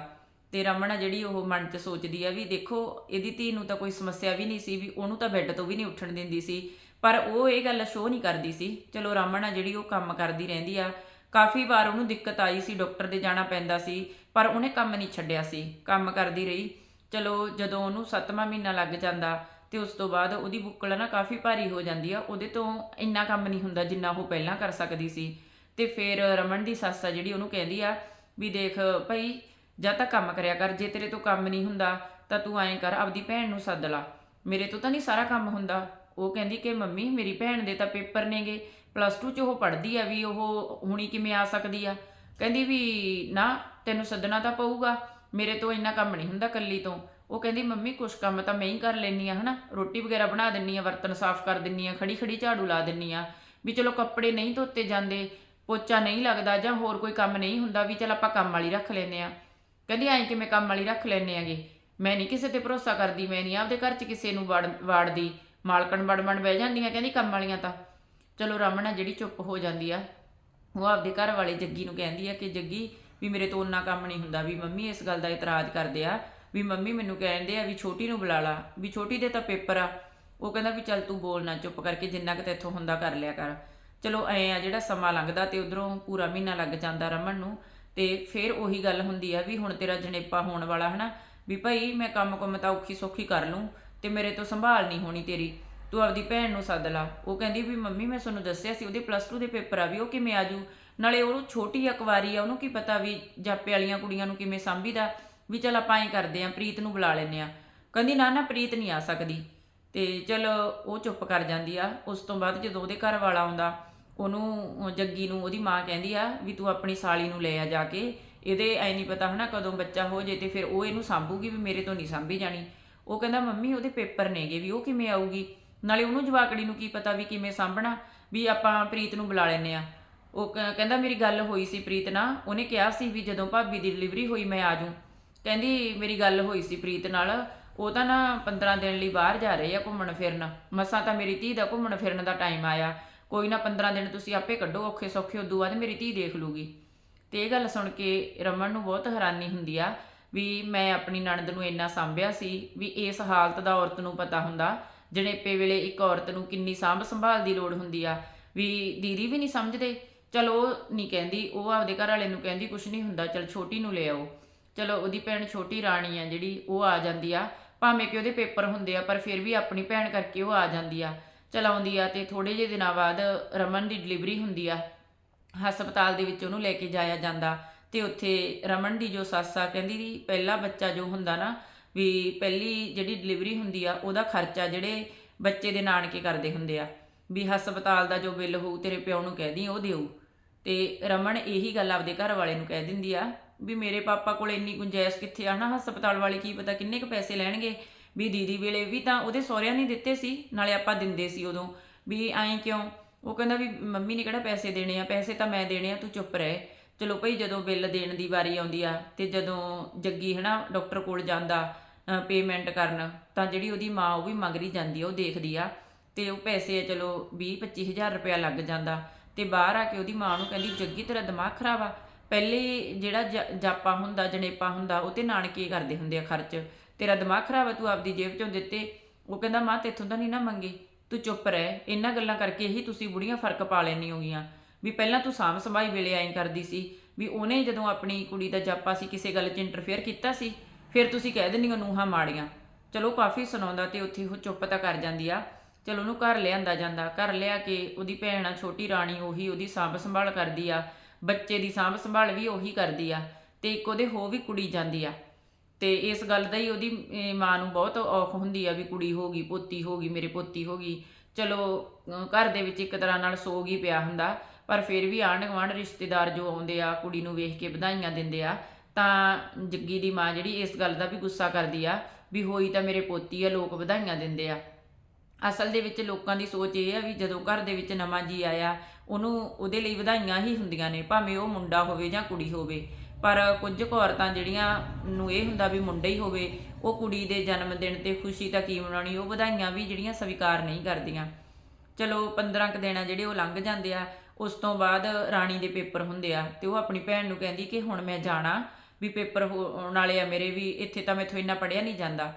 ਤੇ ਰਮਨ ਆ ਜਿਹੜੀ ਉਹ ਮਨ 'ਚ ਸੋਚਦੀ ਆ ਵੀ ਦੇਖੋ, ਇਹਦੀ ਧੀ ਨੂੰ ਤਾਂ ਕੋਈ ਸਮੱਸਿਆ ਵੀ ਨਹੀਂ ਸੀ, ਵੀ ਉਹਨੂੰ ਤਾਂ ਬੈੱਡ ਤੋਂ ਵੀ ਨਹੀਂ ਉੱਠਣ ਦਿੰਦੀ ਸੀ। ਪਰ ਉਹ ਇਹ ਗੱਲ ਸ਼ੋਅ ਨਹੀਂ ਕਰਦੀ ਸੀ। ਚਲੋ ਰਮਨ ਆ ਜਿਹੜੀ ਉਹ ਕੰਮ ਕਰਦੀ ਰਹਿੰਦੀ ਆ। ਕਾਫੀ ਵਾਰ ਉਹਨੂੰ ਦਿੱਕਤ ਆਈ ਸੀ, ਡਾਕਟਰ ਦੇ ਜਾਣਾ ਪੈਂਦਾ ਸੀ, ਪਰ ਉਹਨੇ ਕੰਮ ਨਹੀਂ ਛੱਡਿਆ ਸੀ। ਕੰਮ ਕਰਦੀ ਰਹੀ। ਚਲੋ ਜਦੋਂ ਉਹਨੂੰ 7ਵਾਂ ਮਹੀਨਾ ਲੱਗ ਜਾਂਦਾ ਤੇ ਉਸ ਤੋਂ ਬਾਅਦ ਉਹਦੀ ਬੁੱਕਲ ਨਾ ਕਾਫੀ ਭਾਰੀ ਹੋ ਜਾਂਦੀ ਆ। ਉਹਦੇ ਤੋਂ ਇੰਨਾ ਕੰਮ ਨਹੀਂ ਹੁੰਦਾ ਜਿੰਨਾ ਉਹ ਪਹਿਲਾਂ ਕਰ ਸਕਦੀ ਸੀ। ਤੇ ਫਿਰ ਰਮਨ ਦੀ ਸੱਸ ਆ ਜਿਹੜੀ ਉਹਨੂੰ ਕਹਿੰਦੀ ਆ ਵੀ ਦੇਖ ਭਾਈ, ਜਾਂ ਤਾਂ ਕੰਮ ਕਰਿਆ ਕਰ, ਜੇ ਤੇਰੇ ਤੋਂ ਕੰਮ ਨਹੀਂ ਹੁੰਦਾ ਤਾਂ ਤੂੰ ਐਂ ਕਰ, ਆਪਦੀ ਭੈਣ ਨੂੰ ਸੱਦ ਲਾ। ਮੇਰੇ ਤੋਂ ਤਾਂ ਨਹੀਂ ਸਾਰਾ ਕੰਮ ਹੁੰਦਾ। ਉਹ ਕਹਿੰਦੀ ਕਿ ਮੰਮੀ, ਮੇਰੀ ਭੈਣ ਦੇ ਤਾਂ ਪੇਪਰ ਨੇਗੇ ਪਲੱਸ 2 ਚ ਉਹ ਪੜ੍ਹਦੀ ਆ ਵੀ ਉਹ ਹੁਣੀ ਕਿਵੇਂ ਆ ਸਕਦੀ ਆ। ਕਹਿੰਦੀ ਵੀ ਨਾ, ਤੈਨੂੰ ਸੱਦਣਾ ਤਾਂ ਪਊਗਾ, ਮੇਰੇ ਤੋਂ ਇੰਨਾ ਕੰਮ ਨਹੀਂ ਹੁੰਦਾ ਕੱਲੀ ਤੋਂ। ਉਹ ਕਹਿੰਦੀ, ਮੰਮੀ, ਕੁਛ ਕੰਮ ਤਾਂ ਮੈਂ ਹੀ ਕਰ ਲੈਣੀ ਆ, ਹਨਾ? ਰੋਟੀ ਵਗੈਰਾ ਬਣਾ ਦਿੰਨੀ ਆ, ਬਰਤਨ ਸਾਫ਼ ਕਰ ਦਿੰਨੀ ਆ ਖੜੀ ਖੜੀ ਝਾੜੂ ਲਾ ਦਿੰਨੀ ਆ। ਵੀ ਚਲੋ ਕੱਪੜੇ ਨਹੀਂ ਧੋਤੇ ਜਾਂਦੇ, ਪੋਚਾ ਨਹੀਂ ਲੱਗਦਾ ਜਾਂ ਹੋਰ ਕੋਈ ਕੰਮ ਨਹੀਂ ਹੁੰਦਾ, ਵੀ ਚਲ ਆਪਾਂ ਕੰਮ ਵਾਲੀ ਰੱਖ ਲੈਨੇ ਆ। ਕਹਿੰਦੀ, ਐਂ ਕਿਵੇਂ ਕੰਮ ਵਾਲੀ ਰੱਖ ਲੈਨੇ ਆਗੇ? ਮੈਂ ਨਹੀਂ ਕਿਸੇ ਤੇ ਭਰੋਸਾ ਕਰਦੀ, ਮੈਂ ਨਹੀਂ ਆਪਦੇ ਘਰ 'ਚ ਕਿਸੇ ਨੂੰ ਵਾੜ, ਵਾੜਦੀ। ਮਾਲਕਣ ਬੜਮਣ ਬਹਿ ਜਾਂਦੀਆਂ ਕਹਿੰਦੀ ਕੰਮ ਵਾਲੀਆਂ ਤਾਂ। ਚਲੋ ਰਮਨ ਆ, ਜਿਹੜੀ ਚੁੱਪ ਹੋ ਜਾਂਦੀ ਆ, ਉਹ ਆਪਦੇ ਘਰ ਵਾਲੇ ਜੱਗੀ ਨੂੰ ਕਹਿੰਦੀ ਆ ਕਿ ਜੱਗੀ ਵੀ ਮੇਰੇ ਤੋਂ ਉਨਾ ਕੰਮ ਨਹੀਂ ਹੁੰਦਾ, ਵੀ ਮੰਮੀ ਇਸ ਗੱਲ ਦਾ ਇਤਰਾਜ਼ ਕਰਦੇ ਆ, ਵੀ ਮੰਮੀ ਮੈਨੂੰ ਕਹਿੰਦੇ ਆ ਵੀ ਛੋਟੀ ਨੂੰ ਬੁਲਾ ਲਾ, ਵੀ ਛੋਟੀ ਦੇ ਤਾਂ ਪੇਪਰ ਆ। ਉਹ ਕਹਿੰਦਾ ਵੀ ਚੱਲ ਤੂੰ ਬੋਲ ਨਾ ਚੁੱਪ ਕਰਕੇ, ਜਿੰਨਾ ਕਿ ਤੇਥੋਂ ਹੁੰਦਾ ਕਰ ਲਿਆ ਕਰ। ਚਲੋ ਐ ਆ, ਜਿਹੜਾ ਸਮਾਂ ਲੰਘਦਾ ਤੇ ਉਧਰੋਂ ਪੂਰਾ ਮਹੀਨਾ ਲੱਗ ਜਾਂਦਾ ਰਮਨ ਨੂੰ, ਤੇ ਫਿਰ ਉਹੀ ਗੱਲ ਹੁੰਦੀ ਆ ਵੀ ਹੁਣ ਤੇਰਾ ਜਣੇਪਾ ਹੋਣ ਵਾਲਾ ਹਨਾ, ਵੀ ਭਾਈ ਮੈਂ ਕੰਮ ਕੁੰਮ ਤਾਂ ਔਖੀ ਸੌਖੀ ਕਰ ਲੂੰ ਤੇ ਮੇਰੇ ਤੋਂ ਸੰਭਾਲ ਨਹੀਂ ਹੋਣੀ ਤੇਰੀ। ਤੂੰ ਆਪਦੀ ਭੈਣ ਨੂੰ ਸੱਦ ਲਾ। ਉਹ ਕਹਿੰਦੀ ਵੀ ਮੰਮੀ, ਮੈਂ ਤੁਹਾਨੂੰ ਦੱਸਿਆ ਸੀ, ਉਹਦੇ ਪਲੱਸ 2 ਦੇ ਪੇਪਰ ਆ ਵੀ, ਉਹ ਕਿਵੇਂ ਆਜੂ ਨਾਲੇ ਉਹ ਛੋਟੀ ਅਕਵਾਰੀ ਆ, ਉਹਨੂੰ ਕੀ ਪਤਾ ਵੀ ਜਾਪੇ ਵਾਲੀਆਂ ਕੁੜੀਆਂ ਨੂੰ ਕਿਵੇਂ ਸੰਭੀਦਾ? ਵੀ ਚਲ ਆਪਾਂ ਐਂ ਕਰਦੇ ਆਂ, ਪ੍ਰੀਤ ਨੂੰ ਬੁਲਾ ਲੈਨੇ ਆ। ਕਹਿੰਦੀ, ਨਾ ਨਾ, ਪ੍ਰੀਤ ਨਹੀਂ ਆ ਸਕਦੀ। ਤੇ ਚਲ ਉਹ ਚੁੱਪ ਕਰ ਜਾਂਦੀ ਆ। ਉਸ ਤੋਂ ਬਾਅਦ ਜਦੋਂ ਉਹਦੇ ਘਰ ਵਾਲਾ ਆਉਂਦਾ, ਉਹਨੂੰ ਜੱਗੀ ਨੂੰ, ਉਹਦੀ ਮਾਂ ਕਹਿੰਦੀ ਆ ਵੀ ਤੂੰ ਆਪਣੀ ਸਾਲੀ ਨੂੰ ਲੈ ਆ ਜਾ ਕੇ। ਇਹਦੇ ਐ ਨਹੀਂ ਪਤਾ ਹਨਾ ਕਦੋਂ ਬੱਚਾ ਹੋ ਜੇ ਤੇ ਫਿਰ ਉਹ ਇਹਨੂੰ ਸੰਭੂਗੀ ਵੀ ਮੇਰੇ ਤੋਂ ਨਹੀਂ ਸੰਭੀ ਜਾਣੀ। ਉਹ ਕਹਿੰਦਾ, ਮੰਮੀ, ਉਹਦੇ ਪੇਪਰ ਨੇਗੇ ਵੀ, ਉਹ ਕਿਵੇਂ ਆਊਗੀ? ਨਾਲੇ ਉਹਨੂੰ ਜਵਾਕੜੀ ਨੂੰ ਕੀ ਪਤਾ ਵੀ ਕਿਵੇਂ ਸਾਂਭਣਾ, ਵੀ ਆਪਾਂ ਪ੍ਰੀਤ ਨੂੰ ਬੁਲਾ ਲੈਨੇ ਆ ਉਹ ਕਹਿੰਦਾ, ਮੇਰੀ ਗੱਲ ਹੋਈ ਸੀ ਪ੍ਰੀਤ ਨਾਲ। ਉਹਨੇ ਕਿਹਾ ਸੀ ਵੀ ਜਦੋਂ ਭਾਬੀ ਦੀ ਡਿਲੀਵਰੀ ਹੋਈ, ਮੈਂ ਆ ਆਜੂ ਕਹਿੰਦੀ, ਮੇਰੀ ਗੱਲ ਹੋਈ ਸੀ ਪ੍ਰੀਤ ਨਾਲ। ਉਹ ਤਾਂ ਨਾ 15 ਦਿਨ ਲਈ ਬਾਹਰ ਜਾ ਰਹੇ ਆ ਘੁੰਮਣ ਫਿਰਨ। ਮਸਾਂ ਤਾਂ ਮੇਰੀ ਧੀ ਦਾ ਘੁੰਮਣ ਫਿਰਨ ਦਾ ਟਾਈਮ ਆਇਆ। ਕੋਈ ਨਾ 15 ਦਿਨ ਤੁਸੀਂ ਆਪੇ ਕੱਢੋ ਔਖੇ ਸੌਖੇ ਉਦੋਂ ਬਾਅਦ ਮੇਰੀ ਧੀ ਦੇਖ ਲੂਗੀ। ਤੇ ਇਹ ਗੱਲ ਸੁਣ ਕੇ ਰਮਨ ਨੂੰ ਬਹੁਤ ਹੈਰਾਨੀ ਹੁੰਦੀ ਆ ਵੀ ਮੈਂ ਆਪਣੀ ਨਣਦ ਨੂੰ ਇੰਨਾ ਸੰਭਿਆ ਸੀ ਵੀ ਇਸ ਹਾਲਤ ਦਾ ਔਰਤ ਨੂੰ ਪਤਾ ਹੁੰਦਾ। ਜਣੇਪੇ ਵੇਲੇ ਇੱਕ ਔਰਤ ਨੂੰ ਕਿੰਨੀ ਸਾਂਭ ਸੰਭਾਲ ਦੀ ਲੋੜ ਹੁੰਦੀ ਆ। ਵੀ ਦੀਦੀ ਵੀ ਨਹੀਂ ਸਮਝਦੇ। ਚਲੋ ਉਹ ਨਹੀਂ ਕਹਿੰਦੀ, ਉਹ ਆਪਦੇ ਘਰ ਵਾਲੇ ਨੂੰ ਕਹਿੰਦੀ, ਕੁਛ ਨਹੀਂ ਹੁੰਦਾ, ਚਲ ਛੋਟੀ ਨੂੰ ਲੈ ਆਓ। ਚਲੋ ਉਹਦੀ ਭੈਣ ਛੋਟੀ ਰਾਣੀ ਆ ਜਿਹੜੀ, ਉਹ ਆ ਜਾਂਦੀ ਆ। ਭਾਵੇਂ ਕਿ ਉਹਦੇ ਪੇਪਰ ਹੁੰਦੇ ਆ, ਪਰ ਫਿਰ ਵੀ ਆਪਣੀ ਭੈਣ ਕਰਕੇ ਉਹ ਆ ਜਾਂਦੀ ਆ। ਚਲਾਉਂਦੀ ਆ ਤੇ ਥੋੜੇ ਜਿਹੇ ਦਿਨਾਂ ਬਾਅਦ ਰਮਨ ਦੀ ਡਿਲੀਵਰੀ ਹੁੰਦੀ ਆ। ਹਸਪਤਾਲ ਦੇ ਵਿੱਚ ਉਹਨੂੰ ਲੈ ਕੇ ਜਾਇਆ ਜਾਂਦਾ। ਤੇ ਉੱਥੇ ਰਮਨ ਦੀ ਜੋ ਸੱਸ ਆ, ਕਹਿੰਦੀ ਵੀ ਪਹਿਲਾ ਬੱਚਾ ਜੋ ਹੁੰਦਾ ਨਾ, ਵੀ ਪਹਿਲੀ ਜਿਹੜੀ ਡਿਲੀਵਰੀ ਹੁੰਦੀ ਆ, ਉਹਦਾ ਖਰਚਾ ਜਿਹੜੇ ਬੱਚੇ ਦੇ ਨਾਨਕੇ ਕਰਦੇ ਹੁੰਦੇ ਆ। ਵੀ ਹਸਪਤਾਲ ਦਾ ਜੋ ਬਿੱਲ ਹੋਊ, ਤੇਰੇ ਪਿਓ ਨੂੰ ਕਹਿ ਦੀ, ਉਹ ਦੇਊ। ਤੇ ਰਮਨ ਇਹੀ ਗੱਲ ਆਪਦੇ ਘਰ ਵਾਲੇ ਨੂੰ ਕਹਿ ਦਿੰਦੀ ਆ, ਵੀ ਮੇਰੇ ਪਾਪਾ ਕੋਲ ਇੰਨੀ ਗੁੰਜਾਇਸ਼ ਕਿੱਥੇ ਆ? ਨਾ ਹਸਪਤਾਲ ਵਾਲੇ ਕੀ ਪਤਾ ਕਿੰਨੇ ਕੁ ਪੈਸੇ ਲੈਣਗੇ? ਵੀ ਦੀਦੀ ਵੇਲੇ ਵੀ ਤਾਂ ਉਹਦੇ ਸਹੁਰਿਆਂ ਨੇ ਦਿੱਤੇ ਸੀ, ਨਾਲੇ ਆਪਾਂ ਦਿੰਦੇ ਸੀ ਉਦੋਂ। ਵੀ ਐਂ ਕਿਉਂ? ਉਹ ਕਹਿੰਦਾ ਵੀ ਮੰਮੀ ਨੇ ਕਿਹੜਾ ਪੈਸੇ ਦੇਣੇ ਆ? ਪੈਸੇ ਤਾਂ ਮੈਂ ਦੇਣੇ ਆ, ਤੂੰ ਚੁੱਪ ਰਹਿ। ਚਲੋ ਭਈ ਜਦੋਂ ਬਿੱਲ ਦੇਣ ਦੀ ਵਾਰੀ ਆਉਂਦੀ ਆ ਤੇ ਜਦੋਂ ਜੱਗੀ ਹਨਾ ਡਾਕਟਰ ਕੋਲ ਜਾਂਦਾ ਪੇਮੈਂਟ ਕਰਨ, ਤਾਂ ਜਿਹੜੀ ਉਹਦੀ ਮਾਂ ਉਹ ਵੀ ਮੰਗਰੀ ਜਾਂਦੀ ਆ, ਉਹ ਦੇਖਦੀ ਆ ਤੇ ਉਹ ਪੈਸੇ ਆ ਚਲੋ 20 25000 ਰੁਪਇਆ ਲੱਗ ਜਾਂਦਾ ਤੇ ਬਾਹਰ ਆ ਕੇ ਉਹਦੀ ਮਾਂ ਨੂੰ ਕਹਿੰਦੀ, ਜੱਗੀ, ਤੇਰਾ ਦਿਮਾਗ ਖਰਾਬ ਆ। ਪਹਿਲੇ ਜਿਹੜਾ ਜ- ਜਾਪਾ ਹੁੰਦਾ, ਜਣੇਪਾ ਹੁੰਦਾ, ਉਹ ਤੇ ਨਾਨਕੇ ਕਰਦੇ ਹੁੰਦੇ ਆ ਖਰਚ। ਤੇਰਾ ਦਿਮਾਗ ਖਰਾਬ ਆ, ਤੂੰ ਆਪਦੀ ਜੇਬ ਚੋਂ ਦਿੱਤੇ। ਉਹ ਕਹਿੰਦਾ, ਮਾਂ, ਤੇਥੋਂ ਤਾਂ ਨਹੀਂ ਨਾ ਮੰਗੇ। ਤੂੰ ਚੁੱਪ ਰਹਿ। ਇਹਨਾਂ ਗੱਲਾਂ ਕਰਕੇ ਹੀ ਤੁਸੀਂ ਬੁੜੀਆਂ ਫ਼ਰਕ ਪਾ ਲੈਣੀ ਹੋਗੀਆਂ। ਵੀ ਪਹਿਲਾਂ ਤੂੰ ਸਾਂਭ ਸੰਭਾਈ ਵੇਲੇ ਐਂ ਕਰਦੀ ਸੀ ਵੀ ਉਹਨੇ ਜਦੋਂ ਆਪਣੀ ਕੁੜੀ ਦਾ ਜਾਪਾ ਸੀ, ਕਿਸੇ ਗੱਲ 'ਚ ਇੰਟਰਫੇਅਰ ਕੀਤਾ ਸੀ, ਫਿਰ ਤੁਸੀਂ ਕਹਿ ਦਿੰਦੀ ਹੋ ਨੂੰਹਾਂ ਮਾੜੀਆਂ। ਚਲੋ ਕਾਫੀ ਸੁਣਾਉਂਦਾ ਤੇ ਉੱਥੇ ਉਹ ਚੁੱਪ ਤਾਂ ਕਰ ਜਾਂਦੀ ਆ। ਚਲੋ ਉਹਨੂੰ ਘਰ ਲਿਆਂਦਾ ਜਾਂਦਾ, ਘਰ ਲਿਆ ਕੇ ਉਹਦੀ ਭੈਣ ਆ, ਛੋਟੀ ਰਾਣੀ ਉਹੀ ਉਹਦੀ ਸਾਂਭ ਸੰਭਾਲ ਕਰਦੀ ਆ, ਬੱਚੇ ਦੀ ਸਾਂਭ ਸੰਭਾਲ ਵੀ ਉਹੀ ਕਰਦੀ ਆ ਤੇ ਇੱਕ ਉਹਦੇ ਹੋ ਵੀ ਕੁੜੀ ਜਾਂਦੀ ਆ। ਤੇ ਇਸ ਗੱਲ ਦਾ ਹੀ ਉਹਦੀ ਮਾਂ ਨੂੰ ਬਹੁਤ ਔਖ ਹੁੰਦੀ ਆ ਵੀ ਕੁੜੀ ਹੋ ਗਈ, ਪੋਤੀ ਹੋ ਗਈ, ਮੇਰੇ ਪੋਤੀ ਹੋ ਗਈ। ਚਲੋ ਘਰ ਦੇ ਵਿੱਚ ਇੱਕ ਤਰ੍ਹਾਂ ਨਾਲ ਸੋਗ ਹੀ ਪਿਆ ਹੁੰਦਾ। ਪਰ ਫਿਰ ਵੀ ਆਂਢ ਗੁਆਂਢ ਰਿਸ਼ਤੇਦਾਰ ਜੋ ਆਉਂਦੇ ਆ, ਕੁੜੀ ਨੂੰ ਵੇਖ ਕੇ ਵਧਾਈਆਂ ਦਿੰਦੇ ਆ, ਤਾਂ ਜੱਗੀ ਦੀ ਮਾਂ ਜਿਹੜੀ ਇਸ ਗੱਲ ਦਾ ਵੀ ਗੁੱਸਾ ਕਰਦੀ ਆ ਵੀ ਹੋਈ ਤਾਂ ਮੇਰੇ ਪੋਤੀ ਆ, ਲੋਕ ਵਧਾਈਆਂ ਦਿੰਦੇ ਆ। ਅਸਲ ਦੇ ਵਿੱਚ ਲੋਕਾਂ ਦੀ ਸੋਚ ਇਹ ਆ ਵੀ ਜਦੋਂ ਘਰ ਦੇ ਵਿੱਚ ਨਵਾਂ ਜੀ ਆਇਆ, ਉਹਨੂੰ ਉਹਦੇ ਲਈ ਵਧਾਈਆਂ ਹੀ ਹੁੰਦੀਆਂ ਨੇ, ਭਾਵੇਂ ਉਹ ਮੁੰਡਾ ਹੋਵੇ ਜਾਂ ਕੁੜੀ ਹੋਵੇ। ਪਰ ਕੁਝ ਕੁ ਔਰਤਾਂ ਜਿਹੜੀਆਂ ਨੂੰ ਇਹ ਹੁੰਦਾ ਵੀ ਮੁੰਡਾ ਹੀ ਹੋਵੇ, ਉਹ ਕੁੜੀ ਦੇ ਜਨਮ ਦਿਨ ਤੇ ਖੁਸ਼ੀ ਤਾਂ ਕੀ ਮਨਾਉਣੀ, ਉਹ ਵਧਾਈਆਂ ਵੀ ਜਿਹੜੀਆਂ ਸਵੀਕਾਰ ਨਹੀਂ ਕਰਦੀਆਂ। ਚਲੋ 15 ਕੁ ਦਿਨ ਆ ਜਿਹੜੇ ਉਹ ਲੰਘ ਜਾਂਦੇ ਆ ਉਸ ਤੋਂ ਬਾਅਦ ਰਾਣੀ ਦੇ ਪੇਪਰ ਹੁੰਦੇ ਆ ਤੇ ਉਹ ਆਪਣੀ ਭੈਣ ਨੂੰ ਕਹਿੰਦੀ ਕਿ ਹੁਣ ਮੈਂ ਜਾਣਾ, ਵੀ ਪੇਪਰ ਹੋਣ ਵਾਲੇ ਆ ਮੇਰੇ ਵੀ, ਇੱਥੇ ਤਾਂ ਮੈਥੋਂ ਇੰਨਾ ਪੜਿਆ ਨਹੀਂ ਜਾਂਦਾ।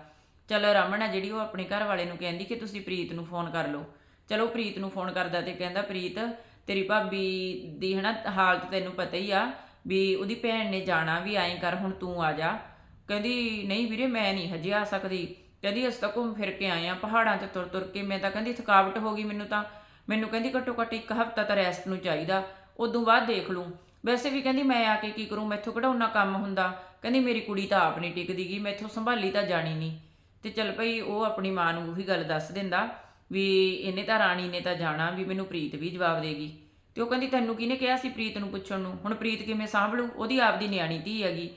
ਚਲੋ ਰਮਨ ਆ ਜਿਹੜੀ ਉਹ ਆਪਣੇ ਘਰ ਵਾਲੇ ਨੂੰ ਕਹਿੰਦੀ ਕਿ ਤੁਸੀਂ ਪ੍ਰੀਤ ਨੂੰ ਫੋਨ ਕਰ ਲਓ। ਚਲੋ ਪ੍ਰੀਤ ਨੂੰ ਫੋਨ ਕਰਦਾ ਤੇ ਕਹਿੰਦਾ, ਪ੍ਰੀਤ, ਤੇਰੀ ਭਾਬੀ ਦੀ ਹਨਾ ਹਾਲਤ ਤੈਨੂੰ ਪਤਾ ਹੀ ਆ, ਵੀ ਉਹਦੀ ਭੈਣ ਨੇ ਜਾਣਾ ਵੀ ਐਂ ਕਰ, ਹੁਣ ਤੂੰ ਆ ਜਾ। ਕਹਿੰਦੀ, ਨਹੀਂ ਵੀਰੇ, ਮੈਂ ਨਹੀਂ ਹਜੇ ਆ ਸਕਦੀ। ਕਹਿੰਦੀ, ਅਸੀਂ ਤਾਂ ਘੁੰਮ ਫਿਰ ਕੇ ਆਏ ਆ, ਪਹਾੜਾਂ 'ਚ ਤੁਰ ਤੁਰ ਕੇ। ਮੈਂ ਤਾਂ ਕਹਿੰਦੀ, ਥਕਾਵਟ ਹੋ ਗਈ ਮੈਨੂੰ ਤਾਂ। ਮੈਨੂੰ ਕਹਿੰਦੀ ਘੱਟੋ ਘੱਟ ਇੱਕ ਹਫ਼ਤਾ ਤਾਂ ਰੈਸਟ ਨੂੰ ਚਾਹੀਦਾ, ਉਦੋਂ ਬਾਅਦ ਦੇਖ ਲੂੰ ਵੈਸੇ ਵੀ ਕਹਿੰਦੀ ਮੈਂ ਆ ਕੇ ਕੀ ਕਰੂੰ, ਮੈਥੋਂ ਕਿਹੜਾ ਉਹਨਾਂ ਕੰਮ ਹੁੰਦਾ? ਕਹਿੰਦੀ ਮੇਰੀ ਕੁੜੀ ਤਾਂ ਆਪ ਨਹੀਂ ਟਿਕਦੀ ਗੀ, ਮੈਥੋਂ ਸੰਭਾਲੀ ਤਾਂ ਜਾਣੀ ਨਹੀਂ ਤੇ ਚੱਲ ਭਈ ਉਹ ਆਪਣੀ ਮਾਂ ਨੂੰ ਉਹੀ ਗੱਲ ਦੱਸ ਦਿੰਦਾ ਵੀ ਇਹਨੇ ਤਾਂ ਰਾਣੀ ਨੇ ਤਾਂ ਜਾਣਾ ਵੀ ਮੈਨੂੰ ਪ੍ਰੀਤ ਵੀ ਜਵਾਬ ਦੇਗੀ ਤੇ ਉਹ ਕਹਿੰਦੀ ਤੈਨੂੰ ਕਿਹਨੇ ਕਿਹਾ ਸੀ ਪ੍ਰੀਤ ਨੂੰ ਪੁੱਛਣ ਨੂੰ? ਹੁਣ ਪ੍ਰੀਤ ਕਿਵੇਂ ਸਾਂਭਲੂ? ਉਹਦੀ ਆਪਦੀ ਨਿਆਣੀ ਧੀ ਹੈਗੀ।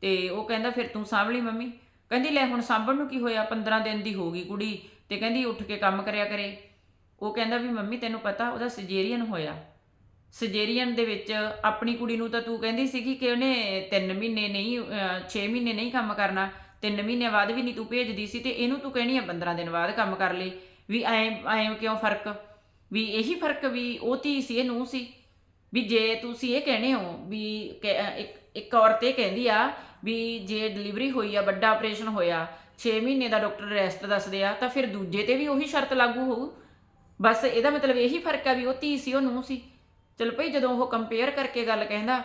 ਤੇ ਉਹ ਕਹਿੰਦਾ ਫਿਰ ਤੂੰ ਸਾਂਭ ਲਈ ਮੰਮੀ। ਕਹਿੰਦੀ ਲੈ ਹੁਣ ਸਾਂਭਣ ਨੂੰ ਕੀ ਹੋਇਆ? 15 ਦਿਨ ਦੀ ਹੋ ਗਈ ਕੁੜੀ। ਤੇ ਕਹਿੰਦੀ ਉੱਠ ਕੇ ਕੰਮ ਕਰਿਆ ਕਰੇ। ਉਹ ਕਹਿੰਦਾ ਵੀ ਮੰਮੀ ਤੈਨੂੰ ਪਤਾ ਉਹਦਾ ਸਜੇਰੀਅਨ ਹੋਇਆ। ਸਜੇਰੀਅਨ ਦੇ ਵਿੱਚ ਆਪਣੀ ਕੁੜੀ ਨੂੰ ਤਾਂ ਤੂੰ ਕਹਿੰਦੀ ਸੀਗੀ ਕਿ ਉਹਨੇ 3 ਮਹੀਨੇ ਨਹੀਂ 6 ਮਹੀਨੇ ਨਹੀਂ ਕੰਮ ਕਰਨਾ 3 ਮਹੀਨੇ ਬਾਅਦ ਵੀ ਨਹੀਂ ਤੂੰ ਭੇਜਦੀ ਸੀ ਤੇ ਇਹਨੂੰ ਤੂੰ ਕਹਿਣੀ ਆ 15 ਦਿਨ ਬਾਅਦ ਕੰਮ ਕਰ ਲਈ। ਵੀ ਐ ਐ ਕਿਉਂ ਫ਼ਰਕ? ਵੀ ਇਹੀ ਫ਼ਰਕ ਵੀ ਉਹ ਧੀ ਸੀ, ਇਹ ਨੂੰ ਸੀ। ਵੀ ਜੇ ਤੁਸੀਂ ਇਹ ਕਹਿੰਦੇ ਹੋ ਵੀ ਕਿ- ਇੱਕ ਇੱਕ ਔਰਤ ਇਹ ਕਹਿੰਦੀ ਆ ਵੀ ਜੇ ਡਿਲੀਵਰੀ ਹੋਈ ਆ, ਵੱਡਾ ਆਪਰੇਸ਼ਨ ਹੋਇਆ 6 ਮਹੀਨੇ ਦਾ ਡਾਕਟਰ ਰੈਸਟ ਦੱਸਦੇ ਆ, ਤਾਂ ਫਿਰ ਦੂਜੇ ਤੇ ਵੀ ਉਹੀ ਸ਼ਰਤ ਲਾਗੂ ਹੋਊ। ਬਸ ਇਹਦਾ ਮਤਲਬ ਇਹੀ ਫ਼ਰਕ ਆ ਵੀ ਉਹ ਧੀ ਸੀ, ਉਹ ਨੂੰ ਸੀ। ਚਲ ਭਈ ਜਦੋਂ ਉਹ ਕੰਪੇਅਰ ਕਰਕੇ ਗੱਲ ਕਹਿੰਦਾ,